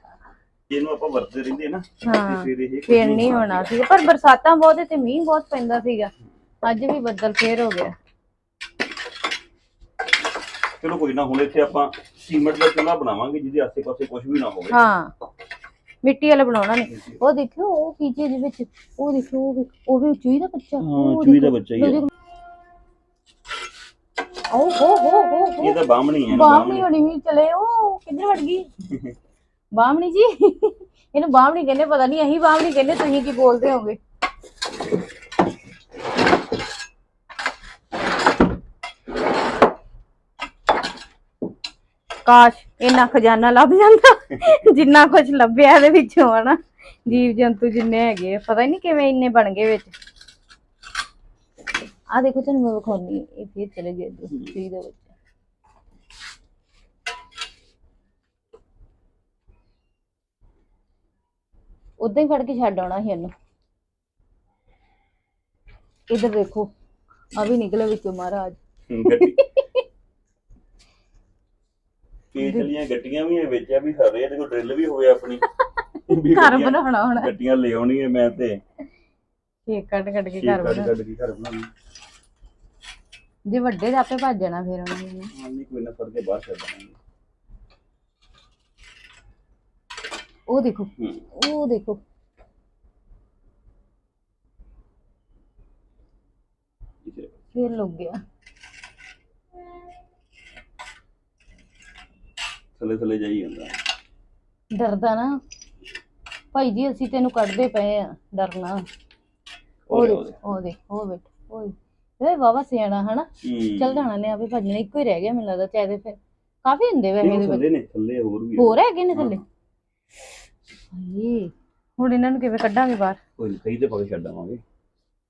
ਇਹਨੂੰ ਆਪਾਂ ਵਰਤਦੇ ਰਹਿੰਦੇ ਨਾ ਹਾਂ। ਤੇ ਫਿਰ ਇਹ ਕੁਝ ਫੇਰ ਨਹੀਂ ਹੋਣਾ ਸੀ ਪਰ ਬਰਸਾਤਾਂ ਬਹੁਤ ਤੇ ਮੀਂਹ ਬਹੁਤ ਪੈਂਦਾ ਸੀਗਾ। ਅੱਜ ਵੀ ਬੱਦਲ ਫੇਰ ਹੋ ਗਿਆ। ਚਲੋ ਕੋਈ ਨਾ ਹੁਣ ਇੱਥੇ ਆਪਾਂ ਸੀਮੈਂਟ ਦਾ ਚੁੱਲ੍ਹਾ ਬਣਾਵਾਂਗੇ ਜਿਹਦੇ ਆਸੇ-ਪਾਸੇ ਕੁਝ ਵੀ ਨਾ ਹੋਵੇ। ਹਾਂ ਮਿੱਟੀ ਵਾਲਾ ਬਣਾਉਣਾ ਨਹੀਂ। ਉਹ ਦੇਖਿਓ ਉਹ ਕੀ ਚੀਜ਼ ਵਿੱਚ ਉਹ ਦੇਖਿਓ ਉਹ ਵੀ- ਉਹ ਵੀ ਚੂਹੀ ਦਾ ਬੱਚਾ ਹਾਂ, ਚੂਹੀ ਦਾ ਬੱਚਾ ਹੀ ਹੈ। ਓ ਹੋ ਹੋ ਹੋ ਇਹ ਤਾਂ ਬਾਹਮਣੀ ਹੈ ਬਾਹਮਣੀ ਹੋਣੀ ਵੀ ਚਲੇ ਉਹ ਕਿੱਧਰ ਵੜ ਗਈ? ਬਾਹਮਣੀ ਜੀ? ਇਹਨੂੰ ਬਾਹਮਣੀ ਕਹਿੰਦੇ, ਪਤਾ ਨਹੀਂ, ਅਸੀਂ ਬਾਹਮਣੀ ਕਹਿੰਦੇ, ਤੁਸੀਂ ਕੀ ਬੋਲਦੇ ਹੋਗੇ ਕਾਸ਼ ਇੰਨਾ ਖਜ਼ਾਨਾ ਲੱਭ ਜਾਂਦਾ, ਜਿੰਨਾ ਕੁਝ ਲੱਭਿਆ ਇਹਦੇ ਵਿੱਚੋਂ, ਹਨਾ? ਜੀਵ ਜੰਤੂ ਜਿੰਨੇ ਹੈਗੇ ਪਤਾ ਹੀ ਨਹੀਂ ਕਿਵੇਂ ਇੰਨੇ ਬਣ ਗਏ ਵਿੱਚ। ਆ ਦੇਖੋ, ਤੁਹਾਨੂੰ ਮੈਂ ਵਿਖਾਉਣੀ ਇਹ ਫੇਰ ਚਲੇ ਗਏ, ਦੂਸਰੀ ਦੇ ਵਿੱਚ। ਉਦਾਂ ਹੀ ਫੜ ਕੇ ਛੱਡ ਆਉਣਾ ਸੀ ਇਹਨੂੰ ਇਧਰ ਦੇਖੋ ਆ ਵੀ ਨਿਕਲੇ ਵਿੱਚੋਂ ਮਹਾਰਾਜ। ਗੱਡੀ ਪੀਤਲੀਆਂ ਗੱਡੀਆਂ ਵੀ ਇਹ ਵਿੱਚ ਆ ਵੀ ਹਵੇ ਇਹਦੇ ਕੋਲ ਡਰਿੱਲ ਵੀ ਹੋਵੇ ਆਪਣੀ। ਵੀ ਘਰ ਗੱਡੀਆਂ- ਬਣਾਉਣਾ ਹੁਣ। ਗੱਡੀਆਂ ਲੈ ਆਉਣੀ ਹੈ ਮੈਂ ਤੇ। ਕੇ ਘਰ ਕੱਢ ਬਣਾ ਕੱਢ ਕੇ ਘਰ ਬਣਾਉਣੀ। ਜੇ ਵੱਡੇ ਤਾਂ ਆਪੇ ਭੱਜ ਜਾਣਾ ਫਿਰ ਉਹਨਾਂ। ਨੇ ਹਾਂ ਨਹੀਂ ਕੋਈ ਨਾ ਫੜ ਕੇ ਬਾਹਰ ਛੱਡ ਦਾਂਗੇ ਉਹ ਦੇਖੋ ਹੂੰ। ਉਹ ਦੇਖੋ। ਇਸੇ ਫਿਰ ਲੁੱਕ ਗਿਆ। ਥੱਲੇ ਥੱਲੇ ਜਾਈ ਜਾਂਦਾ। ਡਰਦਾ ਨਾ। ਭਾਈ ਜੀ ਅਸੀਂ ਤੈਨੂੰ ਕੱਢਦੇ ਪਏ ਆ ਡਰਨਾ। ਉਹ ਦੇਖ। ਉਹ ਦੇਖ। ਉਹ ਬੈਠ ਓਏ ਏ ਵਾਵਾ ਸਿਆਣਾ ਹਨਾ? ਚੱਲ ਜਾਣਾ ਨੇ ਆਪੇ ਭੱਜਣਾ ਇੱਕੋ ਹੀ ਰਹਿ ਗਿਆ ਮੈਨੂੰ ਲੱਗਦਾ ਚਾਹਦੇ ਫਿਰ। ਕਾਫੀ ਹੁੰਦੇ ਨਹੀਂ, ਇਹਦੇ ਥੱਲੇ ਨੇ ਥੱਲੇ ਹੋਰ ਵੀ ਆ। ਹੋਰ ਹੈਗੇ ਨੇ ਥੱਲੇ? ਹਾਏ ਹੁਣ ਇਹਨਾਂ ਨੂੰ ਕਿਵੇਂ ਕੱਢਾਂਗੇ ਬਾਹਰ? ਕੋਈ ਨੀ, ਕਈ ਤੇ ਪਾ ਕੇ ਛੱਡ ਆਵਾਂਗੇ।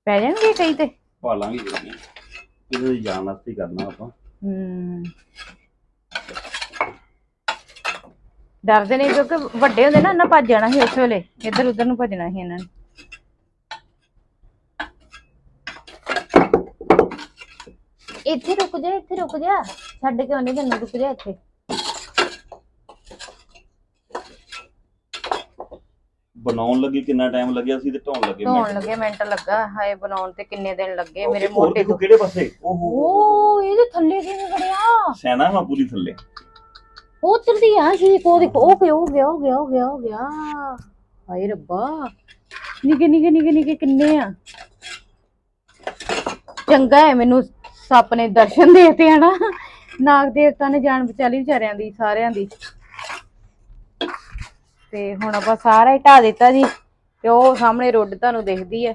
ਪੈ ਜਾਣਗੇ ਕਈ ਤੇ? ਭਾਲਾਂਗੇ ਜਿਹੜੀਆਂ ਇਹਨਾਂ ਦੀ ਜਾਨ ਵਾਸਤੇ ਹੀ ਕਰਨਾ ਆਪਾਂ। ਹਮ ਡਰਦੇ ਨੇ ਕਿਉਂਕਿ ਵੱਡੇ ਹੁੰਦੇ ਨਾ ਇਹਨਾਂ ਭੱਜ ਜਾਣਾ ਸੀ ਉਸ ਵੇਲੇ। ਇੱਧਰ ਉੱਧਰ ਨੂੰ ਭੱਜਣਾ ਸੀ ਇਹਨਾਂ ਨੇ। ਇੱਥੇ ਰੁਕ ਜਾ ਇੱਥੇ ਰੁਕ ਜਾ। ਛੱਡ ਕੇ ਆਉਣੇ ਤੈਨੂੰ ਰੁਕ ਜਾ ਇੱਥੇ। ਬਣਾਉਣ ਲੱਗੇ ਕਿੰਨਾ ਟਾਈਮ ਲੱਗਿਆ ਸੀ ਤੇ ਢਾਉਣ ਲੱਗੇ? ਧੋਣ ਲੱਗੇ ਮਿੰਟ ਲੱਗਾ। ਹਾਏ ਬਣਾਉਣ ਤੇ ਕਿੰਨੇ ਦਿਨ ਲੱਗੇ? ਮੇਰੇ ਮੋਢੇ ਤੋਂ। ਕਿਹੜੇ ਪਾਸੇ? ਓਹੋ। ਓ ਇਹਦੇ ਥੱਲੇ ਕਿਵੇਂ ਵੜਿਆ? ਸੈਨਾ ਵਾ ਪੂਰੀ ਥੱਲੇ। ਉਹ ਉਤਰਦੀ ਆ ਸ਼ੀਕ ਉਹ ਦੇਖੋ ਉਹ ਗਿਆ ਉਹ ਗਿਆ ਉਹ ਗਿਆ ਉਹ ਗਿਆ ਉਹ ਗਿਆ। ਹਾਏ ਰੱਬਾ। ਨਿੱਕੇ ਨਿੱਕੇ ਨਿੱਕੇ ਨਿੱਕੇ ਕਿੰਨੇ ਆ। ਚੰਗਾ ਹੈ ਮੈਨੂੰ ਸੱਪ ਨੇ ਦਰਸ਼ਨ ਦੇਤੇ ਹਨਾ। ਨਾਗ ਦੇਵਤਾ ਨੇ ਜਾਨ ਬਚਾ ਲਈ ਵਿਚਾਰਿਆਂ ਦੀ ਸਾਰਿਆਂ ਦੀ। ਤੇ ਹੁਣ ਆਪਾਂ ਸਾਰਾ ਹੀ ਢਾ ਦਿੱਤਾ ਜੀ ਤੇ ਉਹ ਸਾਹਮਣੇ ਰੋਡ ਤੁਹਾਨੂੰ ਦਿਖਦੀ ਹੈ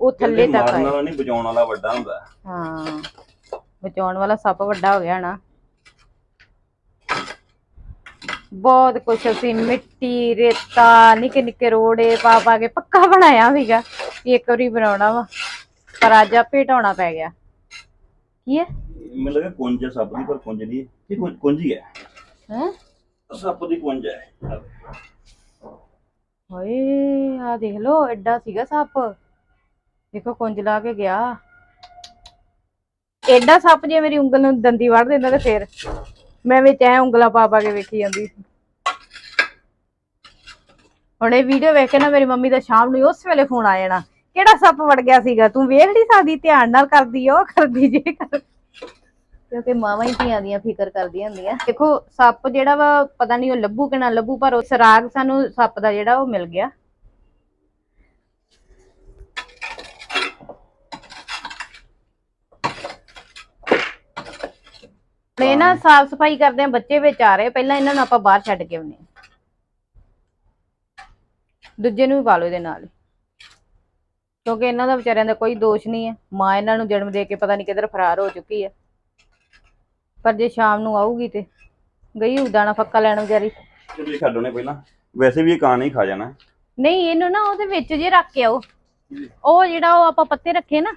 ਉਹ ਥੱਲੇ ਤੱਕ ਮਾਰਨ ਵਾਲਾ ਨਹੀਂ ਬਚਾਉਣ ਵਾਲਾ ਵੱਡਾ ਹੁੰਦਾ। ਹਾਂ ਬਚਾਉਣ ਵਾਲਾ ਸੱਪ ਵੱਡਾ ਹੋ ਗਿਆ ਨਾ। ਬਹੁਤ ਕੁਛ ਅਸੀਂ ਮਿੱਟੀ ਰੇਤਾ ਨਿੱਕੇ ਨਿੱਕੇ ਰੋੜੇ ਪਾ ਪਾ ਕੇ ਪੱਕਾ ਬਣਾਇਆ ਸੀਗਾ। ਇੱਕ ਵਾਰੀ ਬਣਾਉਣਾ ਵਾ ਪਰ ਅੱਜ ਆਪੇ ਢਾਉਣਾ ਪੈ ਗਿਆ। ਕੀ ਹੈ? ਮੈਨੂੰ ਲੱਗਾ ਕੁੰਜ ਸੱਪ ਦੀ ਪਰ ਕੁੰਜ ਨਹੀਂ। ਇਹ ਕੁੰਜ ਹੀ ਹੈ। ਹੈ? ਸੱਪ ਦੀ ਕੁੰਜ ਹੈ। ਹਾਏ ਆ ਦੇਖ ਲਓ, ਐਡਾ ਸੀਗਾ ਸੱਪ। ਦੇਖੋ, ਕੁੰਜ ਲਾ ਕੇ ਗਿਆ। ਐਡਾ ਸੱਪ ਜੇ ਮੇਰੀ ਉਂਗਲ ਨੂੰ ਦੰਦੀ ਵੜ ਦਿੰਦਾ ਤੇ ਫੇਰ ਮੈਂ ਵਿੱਚ ਐ ਉਂਗਲਾਂ ਪਾ ਪਾ ਕੇ ਵੇਖੀ ਜਾਂਦੀ ਸੀ। ਹੁਣ ਇਹ ਵੀਡੀਓ ਵੇਖ ਕੇ ਨਾ ਮੇਰੀ ਮੰਮੀ ਦਾ ਸ਼ਾਮ ਨੂੰ ਉਸ ਵੇਲੇ ਫੋਨ ਆ ਜਾਣਾ। ਕਿਹੜਾ ਸੱਪ ਵੜ ਗਿਆ ਸੀਗਾ? ਤੂੰ ਵੇਖ ਨਹੀਂ ਸਕਦੀ ਧਿਆਨ ਨਾਲ ਕਰਦੀ ਉਹ ਕਰਦੀ ਜੇ ਕਰ। ਕਿਉਂਕਿ ਮਾਵਾਂ ਹੀ ਧੀਆਂ ਦੀਆਂ ਫਿਕਰ ਕਰਦੀਆਂ ਹੁੰਦੀਆਂ। ਦੇਖੋ ਸੱਪ ਜਿਹੜਾ ਵਾ ਪਤਾ ਨਹੀਂ ਉਹ ਲੱਭੂ ਕਿ ਨਾ ਲੱਭੂ ਪਰ ਉਹ ਸਰਾਗ ਸਾਨੂੰ ਸੱਪ ਦਾ ਜਿਹੜਾ ਉਹ ਮਿਲ ਗਿਆ। ਇਹ ਨਾ ਸਾਫ਼ ਸਫ਼ਾਈ ਕਰਦੇ ਆ ਬੱਚੇ ਵਿੱਚ ਆ ਰਹੇ ਪਹਿਲਾਂ ਇਹਨਾਂ ਨੂੰ ਆਪਾਂ ਬਾਹਰ ਛੱਡ ਕੇ ਆਉਨੇ ਦੂਜੇ ਨੂੰ ਵੀ ਪਾ ਲਓ ਇਹਦੇ ਨਾਲ। ਕਿਉਂਕਿ ਇਹਨਾਂ ਦਾ ਵਿਚਾਰਿਆਂ ਦਾ ਕੋਈ ਦੋਸ਼ ਨਹੀਂ ਹੈ। ਮਾਂ ਇਹਨਾਂ ਨੂੰ ਜਨਮ ਦੇ ਕੇ ਪਤਾ ਨਹੀਂ ਕਿੱਧਰ ਫਰਾਰ ਹੋ ਚੁੱਕੀ ਹੈ। ਪਰ ਜੇ ਸ਼ਾਮ ਨੂੰ ਆਊਗੀ ਤੇ ਗਈ ਹੋਊ ਦਾਣਾ ਫੱਕਾ ਲੈਣ ਵਿਚਾਰੀ। ਚਲੋ ਛੱਡ ਉਹਨੇ ਪਹਿਲਾਂ ਵੈਸੇ ਵੀ ਇਹ ਕਾਂ ਨਹੀਂ ਖਾ ਜਾਣਾ। ਨਹੀਂ ਇਹਨੂੰ ਨਾ ਉਹਦੇ ਵਿੱਚ ਜੇ ਰੱਖ ਕੇ ਆਓ। ਉਹ ਜਿਹੜਾ ਉਹ ਆਪਾਂ ਪੱਤੇ ਰੱਖੇ ਨਾ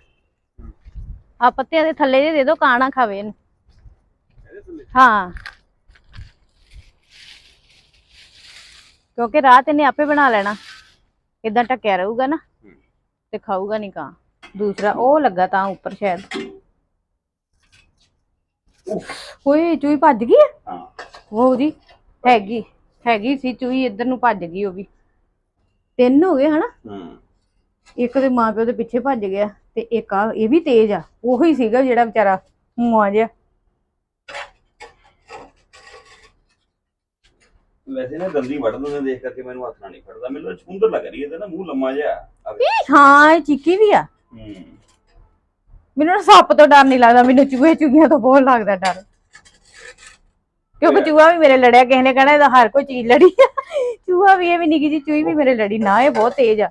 ਆ ਪੱਤਿਆਂ ਦੇ ਥੱਲੇ ਜੇ ਦੇ ਦਿਓ ਕਾਣਾ ਖਾਵੇ ਇਹਨੂੰ। ਹਾਂ। ਕਿਉਂਕਿ ਰਾਤ ਇਹਨੇ ਆਪੇ ਬਣਾ ਲੈਣਾ। ਇਦਾਂ ਟੱਕਿਆ ਰਹੂਗਾ ਨਾ ਤੇ ਖਾਊਗਾ ਨਹੀਂ ਕਾਂ ਦੂਸਰਾ ਉਹ ਲੱਗਾ ਤਾਂ ਉੱਪਰ ਸ਼ਾਇਦ। ਓਏ ਚੂਈ ਭੱਜ ਗਈ ਹੈ? ਹਾਂ। ਉਹ ਜੀ ਹੈਗੀ ਹੈਗੀ ਸੀ ਚੂਈ ਇੱਧਰ ਨੂੰ ਭੱਜ ਗਈ ਉਹ ਵੀ। ਤਿੰਨ ਹੋ ਗਏ ਹਨਾ? ਹੂੰ। ਇੱਕ ਦੇ ਮਾਂ ਪਿਓ ਦੇ ਪਿੱਛੇ ਭੱਜ ਗਿਆ ਤੇ ਇੱਕ ਆ ਇਹ ਵੀ ਤੇਜ਼ ਆ ਉਹੀ ਸੀਗਾ ਜਿਹੜਾ ਵਿਚਾਰਾ ਮੂੰਹ ਜਿਹਾ। ਵੈਸੇ ਨਾ ਦੰਦੀ ਵੱਢ ਦਿੰਦੇ ਦੇਖ ਕਰਕੇ ਮੈਨੂੰ ਹੱਥ ਨਾਲ ਨਹੀਂ ਫੜਦਾ। ਮੈਨੂੰ ਚੁੰਦਰ ਲੱਗ ਰਹੀ ਹੈ ਤੇ ਨਾ ਮੂੰਹ ਲੰਮਾ ਜਿਹਾ ਇਹ ਹਾਂ ਇਹ ਚੀਕੀ ਵੀ ਆ। ਹੂੰ। ਮੈਨੂੰ ਨਾ ਸੱਪ ਤੋਂ ਡਰ ਨਹੀਂ ਲੱਗਦਾ ਮੈਨੂੰ ਚੂਹੇ ਚੂਹੀਆਂ ਤੋਂ ਬਹੁਤ ਲੱਗਦਾ ਡਰ। ਕਿਉਂਕਿ ਚੂਹਾ ਵੀ ਮੇਰੇ ਲੜਿਆ ਕਿਸੇ ਨੇ ਕਹਿਣਾ ਇਹਦਾ ਹਰ ਕੋਈ ਚੀਜ਼ ਲੜੀ ਆ। ਚੂਹਾ ਵੀ ਇਹ ਵੀ ਨਿੱਕੀ ਜੀ ਚੂਹੀ ਵੀ ਮੇਰੇ ਲੜੀ ਨਾ ਇਹ ਬਹੁਤ ਤੇਜ਼ ਆ।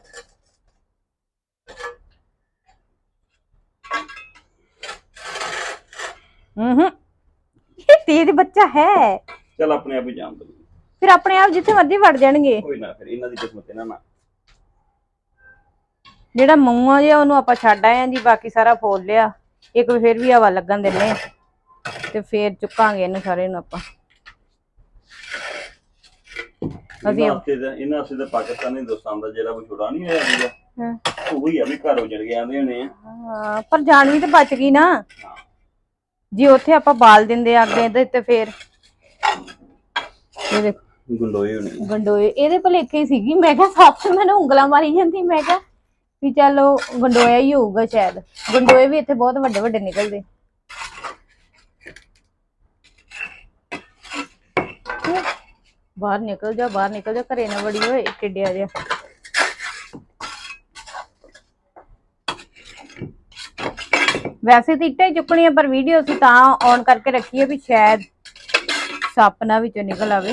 ਹੂੰ ਤੇਜ਼ ਬੱਚਾ ਹੈ। ਚੱਲ ਆਪਣੇ ਆਪ ਹੀ ਜਾਣ ਦੋ। ਫਿਰ ਆਪਣੇ ਆਪ ਜਿੱਥੇ ਮਰਜ਼ੀ ਵੜ ਜਾਣਗੇ। ਕੋਈ ਨਾ ਫਿਰ ਇਹਨਾਂ ਦੀ ਕਿਸਮਤ ਇਹਨਾਂ ਨਾਲ ਜਿਹੜਾ ਮੂੰਹਾਂ ਜਿਹਾ ਉਹਨੂੰ ਆਪਾਂ ਛੱਡ ਆਏ ਆ ਜੀ ਬਾਕੀ ਸਾਰਾ ਫੋਲ ਲਿਆ। ਇੱਕ ਵਾਰ ਫਿਰ ਵੀ ਹਵਾ ਲੱਗਣ ਦਿੰਨੇ ਆ। ਤੇ ਫੇਰ ਚੁੱਕਾਂਗੇ ਇਹਨੂੰ ਸਾਰੇ ਨੂੰ ਆਪਾਂ। ਅਸੀਂ ਇਹਨਾਂ ਵਾਸਤੇ ਤਾਂ ਇਹਨਾਂ ਵਾਸਤੇ ਤਾਂ ਪਾਕਿਸਤਾਨ ਹਿੰਦੁਸਤਾਨ ਦਾ ਜਿਹੜਾ ਵਿਛੋੜਾ ਨਹੀਂ ਹੋਇਆ ਸੀਗਾ ਹਾਂ। ਉਹ ਹੀ ਆ ਵੀ ਘਰ ਉਜੜ ਗਿਆ ਆਂਦੇ ਹੋਣੇ ਆ। ਹਾਂ, ਪਰ ਜਾਨ ਵੀ ਤੇ ਬਚ ਗਈ ਨਾ। ਜੇ ਉੱਥੇ ਆਪਾਂ ਬਾਲ ਦਿੰਦੇ ਅੱਗੇ ਤੇ ਤੇ ਫੇਰ। ਇਹਦੇ ਗੁੰਡੋਏ ਹੋਣੇ। ਗੰਡੋਏ ਇਹਦੇ ਭਲੇਖੇ ਸੀਗੀ। ਮੈਂ ਕਿਹਾ ਸੱਪ ਮੈਨੂੰ ਉਂਗਲਾਂ ਮਾਰੀ ਜਾਂਦੀ ਮੈਂ ਕਿਹਾ ਵੀ ਚੱਲ ਉਹ ਗੰਡੋਇਆ ਹੀ ਹੋਊਗਾ ਸ਼ਾਇਦ। ਗੰਡੋਏ ਵੀ ਇੱਥੇ ਬਹੁਤ ਵੱਡੇ ਵੱਡੇ ਨਿਕਲਦੇ। ਬਾਹਰ ਨਿਕਲ ਜਾ ਬਾਹਰ ਨਿਕਲ ਜਾ ਘਰੇ ਨਾ ਵੜੀ ਓਏ ਕਿੱਡਿਆ ਜਿਹਾ। ਵੈਸੇ ਤਾਂ ਇੱਟਾਂ ਹੀ ਚੁੱਕਣੀਆਂ ਪਰ ਵੀਡੀਓ ਅਸੀਂ ਤਾਂ ਔਨ ਕਰਕੇ ਰੱਖੀ ਹੈ ਵੀ ਸ਼ਾਇਦ ਸੱਪ ਨਾ ਵਿੱਚੋਂ ਨਿਕਲ ਆਵੇ।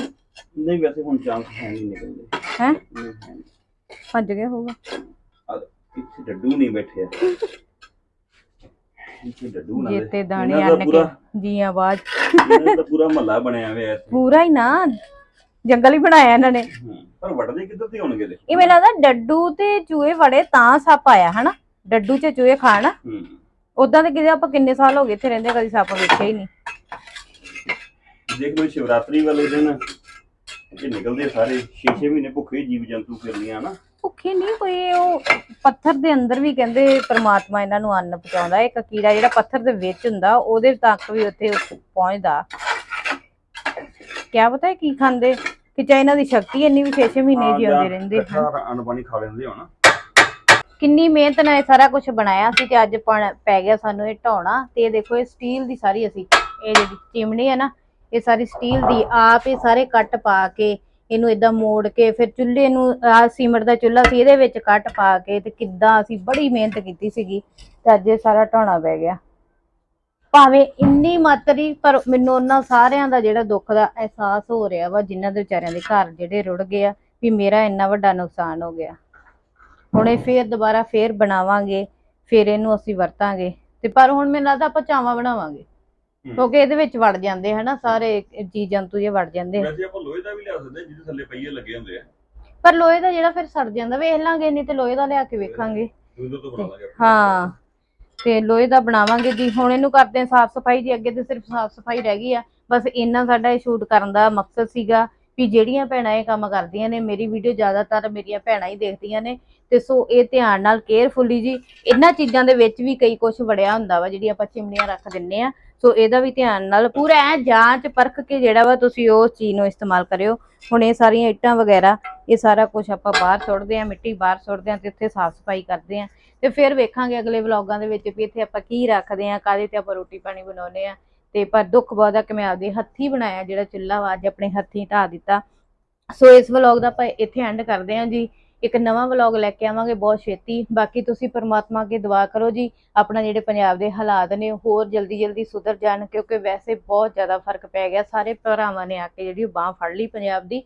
ਨਹੀਂ ਵੈਸੇ ਹੁਣ ਚਾਂਸ ਹੈ ਨਹੀਂ ਨਿਕਲਦੇ। ਹੈ। ਭੱਜ ਗਿਆ ਹੋਊਗਾ। ਇੱਥੇ ਡੱਡੂ ਨਹੀਂ ਬੈਠਿਆ ਇੱਥੇ ਡੱਡੂ ਨਾ ਜੇ ਤੇ ਦਾਣੇ ਅੰਨ ਕੇ ਜੀ ਆਵਾਜ਼। ਇਹਨਾਂ ਦਾ ਪੂਰਾ ਮਹੱਲਾ ਬਣਿਆ ਹੋਇਆ ਇੱਥੇ। ਪੂਰਾ ਹੀ ਨਾ। ਜੰਗਲ ਹੀ ਬਣਾਇਆ ਇਹਨਾਂ ਨੇ। ਪਰ ਵੱਢਦੇ ਕਿੱਧਰ ਤੇ ਹੋਣਗੇ ਦੇ ਇਹ ਮੈਨੂੰ ਲੱਗਦਾ ਡੱਡੂ ਤੇ ਚੂਹੇ ਵੜੇ ਤਾਂ ਸੱਪ ਆਇਆ ਹਨਾ? ਡੱਡੂ ਚ ਚੂਹੇ ਖਾਣ। ਉਦਾਂ ਤੇ ਕਿਤੇ ਆਪਾਂ ਕਿੰਨੇ ਸਾਲ ਹੋ ਗਏ ਇੱਥੇ ਰਹਿੰਦੇ ਕਦੀ ਸੱਪ ਵੇਖਿਆ ਹੀ ਨਹੀਂ। ਦੇਖ ਲਓ ਸ਼ਿਵਰਾਤਰੀ ਵਾਲੇ ਦਿਨ ਇਹ ਨਿਕਲਦੇ ਸਾਰੇ 6-6 ਮਹੀਨੇ ਭੁੱਖੇ ਜੀਵ ਜੰਤੂ ਫਿਰਦੀਆਂ ਨਾ ਭੁੱਖੇ ਨਹੀਂ ਕੋਈ ਉਹ ਪੱਥਰ ਦੇ ਅੰਦਰ ਵੀ ਕਹਿੰਦੇ ਪ੍ਰਮਾਤਮਾ ਇਹਨਾਂ ਨੂੰ ਅੰਨ ਪਹੁੰਚਾਉਂਦਾ ਇੱਕ ਕੀੜਾ ਜਿਹੜਾ ਪੱਥਰ ਦੇ ਵਿੱਚ ਹੁੰਦਾ ਉਹਦੇ ਤੱਕ ਵੀ ਉੱਥੇ ਪਹੁੰਚਦਾ। ਕਿਆ ਪਤਾ ਕੀ ਖਾਂਦੇ? ਕਿ ਚਾਹੇ ਇਹਨਾਂ ਦੀ ਸ਼ਕਤੀ ਇੰਨੀ ਵੀ 6 ਮਹੀਨੇ ਜਿਉਂਦੇ ਰਹਿੰਦੇ ਹਨ ਪਾਣੀ ਖਾ ਲੈਂਦੇ ਹੋਣ। ਕਿੰਨੀ ਮਿਹਨਤ ਨਾਲ ਇਹ ਸਾਰਾ ਕੁਝ ਬਣਾਇਆ ਸੀ ਤੇ ਅੱਜ ਪੈ ਗਿਆ ਸਾਨੂੰ ਇਹ ਢਾਉਣਾ ਤੇ ਇਹ ਦੇਖੋ ਇਹ ਸਟੀਲ ਦੀ ਸਾਰੀ ਅਸੀਂ ਇਹ ਜਿਹੜੀ ਚਿਮਣੀ ਹੈ ਨਾ ਇਹ ਸਾਰੀ ਸਟੀਲ ਦੀ ਆਪ ਇਹ ਸਾਰੇ ਕੱਟ ਪਾ ਕੇ ਇਹਨੂੰ ਇਦਾਂ ਮੋੜ ਕੇ ਫਿਰ ਚੁੱਲ੍ਹੇ ਨੂੰ ਆ ਸੀਮਟ ਦਾ ਚੁੱਲ੍ਹਾ ਸੀ ਇਹਦੇ ਵਿੱਚ ਕੱਟ ਪਾ ਕੇ ਤੇ ਕਿੱਦਾਂ ਅਸੀਂ ਬੜੀ ਮਿਹਨਤ ਕੀਤੀ ਸੀਗੀ ਤੇ ਅੱਜ ਇਹ ਸਾਰਾ ਢਾਉਣਾ ਪੈ ਗਿਆ। ਭਾਵੇਂ ਇੰਨੀ ਮਾਤਰੀ ਪਰ ਮੈਨੂੰ ਉਹਨਾਂ ਸਾਰਿਆਂ ਦਾ ਜਿਹੜਾ ਦੁੱਖ ਦਾ ਅਹਿਸਾਸ ਹੋ ਰਿਹਾ ਵਾ ਜਿਨ੍ਹਾਂ ਦੇ ਵਿਚਾਰਿਆਂ ਦੇ ਘਰ ਜਿਹੜੇ ਰੁੜ ਗਏ ਆ ਵੀ ਮੇਰਾ ਇੰਨਾ ਵੱਡਾ ਨੁਕਸਾਨ ਹੋ ਗਿਆ। ਹੁਣ ਇਹ ਫੇਰ ਦੁਬਾਰਾ ਫੇਰ ਬਣਾਵਾਂਗੇ ਫੇਰ ਇਹਨੂੰ ਅਸੀਂ ਵਰਤਾਂਗੇ ਤੇ ਪਰ ਹੁਣ ਮੈਨੂੰ ਲੱਗਦਾ ਆਪਾਂ ਚਾਵਾਂ ਬਣਾਵਾਂਗੇ। ਕਿਉਂਕਿ ਇਹਦੇ ਵਿੱਚ ਵੜ ਜਾਂਦੇ ਹਨਾ ਸਾਰੇ ਜੀ ਜੰਤੂ ਜੇ ਵੜ ਜਾਂਦੇ ਆ। ਵੈਸੇ ਆਪਾਂ ਲੋਹੇ ਦਾ ਵੀ ਲਿਆ ਸਕਦੇ ਜਿਹਦੇ ਥੱਲੇ ਪਹੀਏ ਲੱਗੇ ਹੁੰਦੇ ਆ। ਪਰ ਲੋਹੇ ਦਾ ਜਿਹੜਾ ਫਿਰ ਸੜ ਜਾਂਦਾ ਵੇਖ ਲਾਂਗੇ ਨਹੀਂ ਤੇ ਲੋਹੇ ਦਾ ਲਿਆ ਕੇ ਵੇਖਾਂਗੇ। ਉਹਦੇ ਤੋਂ ਬਣਾ ਲਾਂਗੇ। ਹਾਂ ਤੇ ਲੋਹੇ ਦਾ ਬਣਾਵਾਂਗੇ ਜੀ। ਹੁਣ ਇਹਨੂੰ ਕਰਦੇ ਆ ਸਾਫ਼ ਸਫ਼ਾਈ ਜੀ ਅੱਗੇ ਤੇ ਸਿਰਫ ਸਾਫ਼ ਸਫ਼ਾਈ ਰਹਿ ਗਈ ਆ। ਬਸ ਇੰਨਾ ਸਾਡਾ ਇਹ ਸ਼ੂਟ ਕਰਨ ਦਾ ਮਕਸਦ ਸੀਗਾ ਵੀ ਜਿਹੜੀਆਂ ਭੈਣਾਂ ਇਹ ਕੰਮ ਕਰਦੀਆਂ ਨੇ ਮੇਰੀ ਵੀਡੀਓ ਜ਼ਿਆਦਾਤਰ ਮੇਰੀਆਂ ਭੈਣਾਂ ਹੀ ਦੇਖਦੀਆਂ ਨੇ। ਤੇ ਸੋ ਇਹ ਧਿਆਨ ਨਾਲ ਕੇਅਰਫੁਲੀ ਜੀ ਇਹਨਾਂ ਚੀਜ਼ਾਂ ਦੇ ਵਿੱਚ ਵੀ ਕਈ ਕੁਝ ਵੜਿਆ ਹੁੰਦਾ ਵਾ ਜਿਹੜੀ ਆਪਾਂ ਚਿਮਨੀਆਂ ਰੱਖ ਦਿੰਨੇ ਆ। ਸੋ ਇਹਦਾ ਵੀ ਧਿਆਨ ਨਾਲ ਪੂਰਾ ਐ ਜਾਂਚ ਪਰਖ ਕੇ ਜਿਹੜਾ ਵਾ ਤੁਸੀਂ ਉਸ ਚੀਜ਼ ਨੂੰ ਇਸਤੇਮਾਲ ਕਰਿਓ। ਹੁਣ ਇਹ ਸਾਰੀਆਂ ਇੱਟਾਂ ਵਗੈਰਾ, ਇਹ ਸਾਰਾ ਕੁਝ ਆਪਾਂ ਬਾਹਰ ਸੁੱਟਦੇ ਆ, ਮਿੱਟੀ ਬਾਹਰ ਸੁੱਟਦੇ ਆ ਤੇ ਉੱਥੇ ਸਾਫ਼ ਸਫ਼ਾਈ ਕਰਦੇ ਆ। ਤੇ ਫਿਰ ਵੇਖਾਂਗੇ ਅਗਲੇ ਵਲੌਗਾਂ ਦੇ ਵਿੱਚ ਵੀ ਇੱਥੇ ਆਪਾਂ ਕੀ ਰੱਖਦੇ ਆ, ਕਾਹਦੇ ਤੇ ਆਪਾਂ ਰੋਟੀ ਪਾਣੀ ਬਣਾਉਨੇ ਆ। ਤੇ ਪਰ ਦੁੱਖ ਬਹੁਤ ਆ ਕਿ ਮੈਂ ਆਪਦੇ ਹੱਥੀ ਬਣਾਇਆ ਜਿਹੜਾ ਚੁੱਲ੍ਹਾ ਵਾ, ਅੱਜ ਆਪਣੇ ਹੱਥੀ ਢਾ ਦਿੱਤਾ। ਸੋ ਇਸ ਵਲੌਗ ਦਾ ਆਪਾਂ ਇੱਥੇ ਐਂਡ ਕਰਦੇ ਹਾਂ ਜੀ। ਇੱਕ ਨਵਾਂ ਵਲੌਗ ਲੈ ਕੇ ਆਵਾਂਗੇ, ਬਹੁਤ ਛੇਤੀ। ਬਾਕੀ ਤੁਸੀਂ ਪਰਮਾਤਮਾ ਅੱਗੇ ਦੁਆ ਕਰੋ ਜੀ, ਆਪਣਾ ਜਿਹੜੇ ਪੰਜਾਬ ਦੇ ਹਾਲਾਤ ਨੇ, ਹੋਰ ਜਲਦੀ ਜਲਦੀ ਸੁਧਰ ਜਾਣ, ਕਿਉਂਕਿ ਵੈਸੇ ਬਹੁਤ ਜ਼ਿਆਦਾ ਫ਼ਰਕ ਪੈ ਗਿਆ, ਸਾਰੇ ਭਰਾਵਾਂ ਨੇ ਆ ਕੇ ਜਿਹੜੀ ਬਾਹ ਫੜ ਲਈ ਪੰਜਾਬ ਦੀ।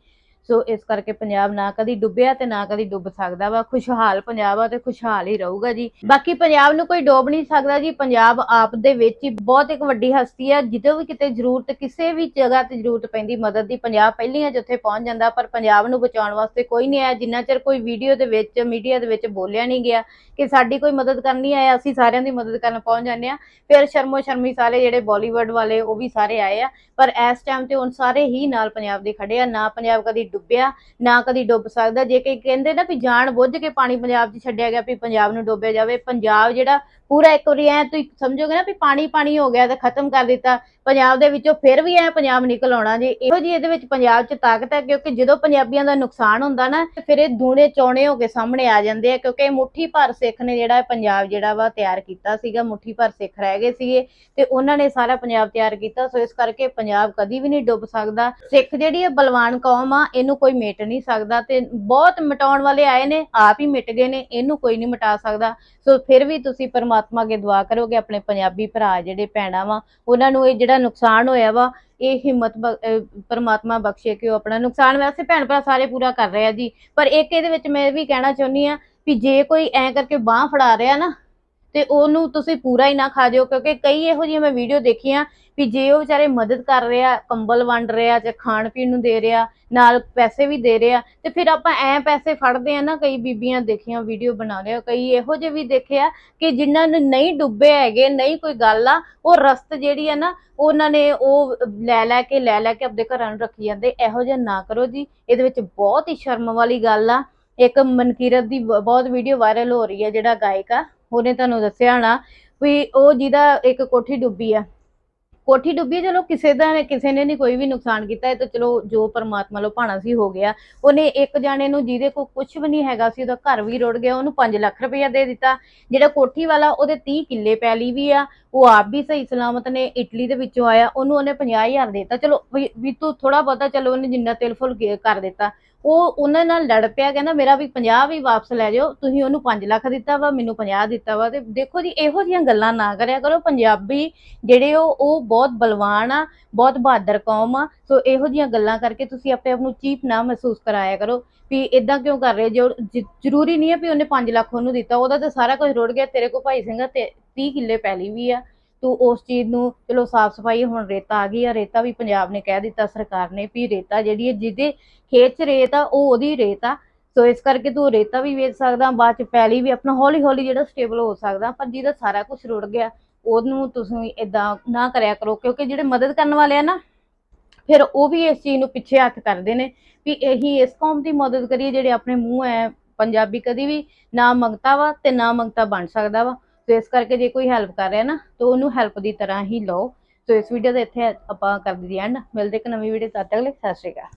ਸੋ ਇਸ ਕਰਕੇ ਪੰਜਾਬ ਨਾ ਕਦੀ ਡੁੱਬਿਆ ਤੇ ਨਾ ਕਦੀ ਡੁੱਬ ਸਕਦਾ ਵਾ। ਖੁਸ਼ਹਾਲ ਪੰਜਾਬ ਆ ਤੇ ਖੁਸ਼ਹਾਲ ਹੀ ਰਹੂਗਾ ਜੀ। ਬਾਕੀ ਪੰਜਾਬ ਨੂੰ ਕੋਈ ਡੋਬ ਨਹੀਂ ਸਕਦਾ ਜੀ। ਪੰਜਾਬ ਆਪ ਦੇ ਵਿੱਚ ਹੀ ਬਹੁਤ ਇੱਕ ਵੱਡੀ ਹਸਤੀ ਆ। ਜਦੋਂ ਵੀ ਕਿਤੇ ਜ਼ਰੂਰਤ, ਕਿਸੇ ਵੀ ਜਗ੍ਹਾ ਤੇ ਜ਼ਰੂਰਤ ਪੈਂਦੀ, ਮਦਦ ਦੀ ਪੰਜਾਬ ਪਹਿਲੀਆਂ ਜਿੱਥੇ ਪਹੁੰਚ ਜਾਂਦਾ। ਪਰ ਪੰਜਾਬ ਨੂੰ ਬਚਾਉਣ ਵਾਸਤੇ ਕੋਈ ਨਹੀਂ ਆਇਆ। ਜਿੰਨਾ ਚਿਰ ਕੋਈ ਵੀਡੀਓ ਦੇ ਵਿੱਚ, ਮੀਡੀਆ ਦੇ ਵਿੱਚ ਬੋਲਿਆ ਨਹੀਂ ਗਿਆ ਕਿ ਸਾਡੀ ਕੋਈ ਮਦਦ ਕਰਨੀ ਆਇਆ, ਅਸੀਂ ਸਾਰਿਆਂ ਦੀ ਮਦਦ ਕਰਨ ਪਹੁੰਚ ਜਾਂਦੇ ਆ। ਫਿਰ ਸ਼ਰਮੋ ਸ਼ਰਮੀ ਸਾਰੇ ਜਿਹੜੇ ਬਾਲੀਵੁੱਡ ਵਾਲੇ, ਉਹ ਵੀ ਸਾਰੇ ਆਏ ਆ। ਪਰ ਇਸ ਟਾਈਮ ਤੇ ਹੁਣ ਸਾਰੇ ਹੀ ਨਾਲ ਪੰਜਾਬ ਦੇ ਖੜੇ ਆ। ਨਾ ਪੰਜਾਬ ਕਦੀ ਡੁੱਬਿਆ, ਨਾ ਕਦੀ ਡੁੱਬ ਸਕਦਾ। ਜੇ ਕਈ ਕਹਿੰਦੇ ਨਾ ਵੀ ਜਾਣ ਬੁੱਝ ਕੇ ਪਾਣੀ ਪੰਜਾਬ 'ਚ ਛੱਡਿਆ ਗਿਆ ਵੀ ਪੰਜਾਬ ਨੂੰ ਡੋਬਿਆ ਜਾਵੇ, ਪੰਜਾਬ ਜਿਹੜਾ ਪੂਰਾ ਇੱਕ ਵਾਰੀ ਐ ਤੁਸੀਂ ਸਮਝੋਗੇ ਨਾ ਵੀ ਪਾਣੀ ਪਾਣੀ ਹੋ ਗਿਆ ਤੇ ਖਤਮ ਕਰ ਦਿੱਤਾ। ਪੰਜਾਬ ਦੇ ਵਿੱਚੋਂ ਫਿਰ ਵੀ ਐ ਪੰਜਾਬ ਨਿਕਲ ਆਉਣਾ ਜੀ। ਇਹੋ ਜੀ ਇਹਦੇ ਵਿੱਚ ਪੰਜਾਬ 'ਚ ਤਾਕਤ ਹੈ ਕਿਉਂਕਿ ਜਦੋਂ ਪੰਜਾਬੀਆਂ ਦਾ ਨੁਕਸਾਨ ਹੁੰਦਾ ਨਾ ਫਿਰ ਇਹ ਦੂਣੇ ਚੌਣੇ ਹੋ ਕੇ ਸਾਹਮਣੇ ਆ ਜਾਂਦੇ ਆ ਕਿਉਂਕਿ ਇਹ ਮੁੱਠੀ ਭਰ ਸਿੱਖ ਨੇ ਜਿਹੜਾ ਪੰਜਾਬ ਜਿਹੜਾ ਵਾ ਤਿਆਰ ਕੀਤਾ ਸੀਗਾ, ਮੁੱਠੀ ਭਰ ਸਿੱਖ ਰਹਿ ਗਏ ਸੀਗੇ ਤੇ ਉਹਨਾਂ ਨੇ ਸਾਰਾ ਪੰਜਾਬ ਤਿਆਰ ਕੀਤਾ। ਸੋ ਇਸ ਕਰਕੇ ਪੰਜਾਬ ਕਦੀ ਵੀ ਨਹੀਂ ਡੁੱਬ ਸਕਦਾ। ਸਿੱਖ ਜਿਹੜੀ ਇਹ ਬਲਵਾਨ ਕੌਮ ਆ ਇਹਨੂੰ ਕੋਈ ਮਿਟ ਨਹੀਂ ਸਕਦਾ ਤੇ ਬਹੁਤ ਮਿਟਾਉਣ ਵਾਲੇ ਆਏ ਨੇ, ਆਪ ਹੀ ਮਿਟ ਗਏ ਨੇ, ਇਹਨੂੰ ਕੋਈ ਨਹੀਂ ਮਿਟਾ ਸਕਦਾ। ਸੋ ਫਿਰ ਵੀ ਤੁਸੀਂ ਪਰਮਾਤਮਾ ਅੱਗੇ ਦੁਆ ਕਰੋਗੇ, ਆਪਣੇ ਪੰਜਾਬੀ ਭਰਾ ਜਿਹੜੇ ਭੈਣਾਂ ਵਾ, ਉਹਨਾਂ ਨੂੰ ਇਹ ਜਿਹੜਾ ਨੁਕਸਾਨ ਹੋਇਆ ਵਾ, ਇਹ ਹਿੰਮਤ ਬ- ਪਰਮਾਤਮਾ ਬਖਸ਼ੇ ਕਿ ਉਹ ਆਪਣਾ ਨੁਕਸਾਨ, ਵੈਸੇ ਭੈਣ ਭਰਾ ਸਾਰੇ ਪੂਰਾ ਕਰ ਰਹੇ ਆ ਜੀ, ਪਰ ਇੱਕ ਇਹਦੇ ਵਿੱਚ ਮੈਂ ਵੀ ਕਹਿਣਾ ਚਾਹੁੰਦੀ ਆ ਵੀ ਜੇ ਕੋਈ ਐਂ ਕਰਕੇ ਬਾਹ ਫੜਾ ਰਿਹਾ ਨਾ ਤੇ ਉਹਨੂੰ ਤੁਸੀਂ ਪੂਰਾ ਹੀ ਨਾ ਖਾ ਜਿਓ, ਕਿਉਂਕਿ ਕਈ ਇਹੋ ਜਿਹੀਆਂ ਮੈਂ ਵੀਡੀਓ ਦੇਖੀਆਂ ਵੀ ਜੇ ਉਹ ਵਿਚਾਰੇ ਮਦਦ ਕਰ ਰਿਹਾ ਕੰਬਲ ਵੰਡ ਰਿਹਾ ਜਾਂ ਖਾਣ ਪੀਣ ਨੂੰ ਦੇ ਰਿਹਾ ਨਾਲ ਪੈਸੇ ਵੀ ਦੇ ਰਿਹਾ ਤੇ ਫਿਰ ਆਪਾਂ ਐ ਪੈਸੇ ਫੜਦੇ ਆ ਨਾ, ਕਈ ਬੀਬੀਆਂ ਦੇਖੀਆਂ ਵੀਡੀਓ ਬਣਾ ਰਿਹਾ ਕਈ ਇਹੋ ਜਿਹੇ ਵੀ ਦੇਖਿਆ ਕਿ ਜਿਨ੍ਹਾਂ ਨੂੰ ਨਹੀਂ ਡੁੱਬੇ ਹੈਗੇ, ਨਹੀਂ ਕੋਈ ਗੱਲ ਆ, ਉਹ ਰਸਤ ਜਿਹੜੀ ਆ ਨਾ, ਉਹਨਾਂ ਨੇ ਉਹ ਲੈ ਲੈ ਕੇ, ਲੈ ਲੈ ਕੇ ਆਪਣੇ ਘਰਾਂ ਨੂੰ ਰੱਖੀ ਜਾਂਦੇ, ਇਹੋ ਜਿਹਾ ਨਾ ਕਰੋ ਜੀ, ਇਹਦੇ ਵਿੱਚ ਬਹੁਤ ਹੀ ਸ਼ਰਮ ਵਾਲੀ ਗੱਲ ਆ, ਇੱਕ ਮਨਕੀਰਤ ਦੀ ਬ- ਬਹੁਤ ਵੀਡੀਓ ਵਾਇਰਲ ਹੋ ਰਹੀ ਹੈ ਜਿਹੜਾ ਗਾਇਕ ਆ। ਉਹਨੇ ਤੁਹਾਨੂੰ ਦੱਸਿਆ ਹੋਣਾ ਵੀ ਉਹ ਜਿਹਦਾ ਇੱਕ ਕੋਠੀ ਡੁੱਬੀ ਆ। ਕੋਠੀ ਡੁੱਬੀ ਚਲੋ ਕਿਸੇ ਦਾ ਕਿਸੇ ਨੇ ਨਹੀਂ ਕੋਈ ਵੀ ਨੁਕਸਾਨ ਕੀਤਾ, ਇਹ ਤਾਂ ਚਲੋ ਜੋ ਪਰਮਾਤਮਾ ਲੋ ਭਾਣਾ ਸੀ, ਹੋ ਗਿਆ। ਉਹਨੇ ਇੱਕ ਜਾਣੇ ਨੂੰ ਜਿਹਦੇ ਕੋਲ ਕੁਝ ਵੀ ਨਹੀਂ ਹੈਗਾ ਸੀ, ਉਹਦਾ ਘਰ ਵੀ ਰੁੜ ਗਿਆ, ਉਹਨੂੰ 5 ਲੱਖ ਰੁਪਇਆ ਦੇ ਦਿੱਤਾ। ਜਿਹੜਾ ਕੋਠੀ ਵਾਲਾ, ਉਹਦੇ 30 ਕਿੱਲੇ ਪੈਲੀ ਵੀ ਆ, ਉਹ ਆਪ ਵੀ ਸਹੀ ਸਲਾਮਤ ਨੇ, ਇਟਲੀ ਦੇ ਵਿੱਚੋਂ ਆਇਆ, ਉਹਨੂੰ ਉਹਨੇ 50000 ਦੇ ਦਿੱਤਾ। ਚਲੋ ਵੀ ਵੀ ਤੂੰ ਥੋੜਾ ਬਹੁਤਾ, ਚਲੋ ਉਹਨੇ ਜਿੰਨਾ ਤਿਲ ਫੁਲ ਕਰ ਦਿੱਤਾ। ਉਹ ਉਹਨਾਂ ਨਾਲ ਲੜ ਪਿਆ, ਕਹਿੰਦਾ ਮੇਰਾ ਵੀ 50 ਵੀ ਵਾਪਸ ਲੈ ਜਾਓ, ਤੁਸੀਂ ਉਹਨੂੰ 5 ਲੱਖ ਦਿੱਤਾ ਵਾ, ਮੈਨੂੰ 50 ਦਿੱਤਾ ਵਾ, ਤੇ ਦੇਖੋ ਜੀ, ਇਹੋ ਜਿਹੀਆਂ ਗੱਲਾਂ ਨਾ ਕਰਿਆ ਕਰੋ, ਪੰਜਾਬੀ ਜਿਹੜੇ ਉਹ ਉਹ ਬਹੁਤ ਬਲਵਾਨ ਆ, ਬਹੁਤ ਬਹਾਦਰ ਕੌਮ ਆ, ਸੋ ਇਹੋ ਜਿਹੀਆਂ ਗੱਲਾਂ ਕਰਕੇ ਤੁਸੀਂ ਆਪਣੇ ਆਪ ਨੂੰ ਚੀਪ ਨਾ ਮਹਿਸੂਸ ਕਰਾਇਆ ਕਰੋ ਵੀ ਇਦਾਂ ਕਿਉਂ ਕਰ ਰਹੇ, ਜੋ ਜ਼ਰੂਰੀ ਨਹੀਂ ਹੈ ਵੀ ਉਹਨੇ 5 ਲੱਖ ਉਹਨੂੰ ਦਿੱਤਾ, ਉਹਦਾ ਤਾਂ ਸਾਰਾ ਕੁਝ ਰੁੜ ਗਿਆ, ਤੇਰੇ ਕੋਲ ਭਾਈ ਸਿੰਘਾ ਤੇ 30 ਕਿੱਲੇ ਪੈਲੀ ਵੀ ਆ ਤੂੰ ਉਸ ਚੀਜ਼ ਨੂੰ, ਚਲੋ ਸਾਫ਼ ਸਫ਼ਾਈ ਹੁਣ ਰੇਤਾ ਆ ਗਈ ਆ, ਰੇਤਾ ਵੀ ਪੰਜਾਬ ਨੇ ਕਹਿ ਦਿੱਤਾ, ਸਰਕਾਰ ਨੇ ਵੀ ਰੇਤਾ ਜਿਹੜੀ ਹੈ, ਜਿਹਦੇ ਖੇਤ 'ਚ ਰੇਤ ਆ, ਉਹ ਉਹਦੀ ਰੇਤ ਆ। ਸੋ ਇਸ ਕਰਕੇ ਤੂੰ ਰੇਤਾ ਵੀ ਵੇਚ ਸਕਦਾ, ਬਾਅਦ ਚ ਪੈਲੀ ਵੀ ਆਪਣਾ ਹੌਲੀ ਹੌਲੀ ਜਿਹੜਾ ਸਟੇਬਲ ਹੋ ਸਕਦਾ, ਪਰ ਜਿਹਦਾ ਸਾਰਾ ਕੁਝ ਰੁੜ ਗਿਆ, ਉਹਨੂੰ ਤੁਸੀਂ ਇਦਾਂ ਨਾ ਕਰਿਆ ਕਰੋ, ਕਿਉਂਕਿ ਜਿਹੜੇ ਮਦਦ ਕਰਨ ਵਾਲੇ ਆ ਨਾ, ਫਿਰ ਉਹ ਵੀ ਇਸ ਚੀਜ਼ ਨੂੰ ਪਿੱਛੇ ਹੱਥ ਕਰਦੇ ਨੇ, ਵੀ ਇਹੀ ਇਸ ਕੌਮ ਦੀ ਮਦਦ ਕਰੀਏ, ਜਿਹੜੇ ਆਪਣੇ ਮੂੰਹ ਐ, ਪੰਜਾਬੀ ਕਦੀ ਵੀ ਨਾ ਮੰਗਤਾ ਵਾ ਤੇ ਨਾ ਮੰਗਤਾ ਬਣ ਸਕਦਾ ਵਾ। ਸੋ ਇਸ ਕਰਕੇ ਜੇ ਕੋਈ ਹੈਲਪ ਕਰ ਰਿਹਾ ਨਾ, ਤਾਂ ਉਹਨੂੰ ਹੈਲਪ ਦੀ ਤਰ੍ਹਾਂ ਹੀ ਲਓ। ਸੋ ਇਸ ਵੀਡੀਓ ਦੇ ਇੱਥੇ ਆਪਾਂ ਕਰ ਦਈਏ ਐਂਡ ਮਿਲਦੇ ਇੱਕ ਨਵੀਂ ਵੀਡੀਓ ਤਦ ਤੱਕ ਲਈ, ਸਤਿ ਸ਼੍ਰੀ ਅਕਾਲ।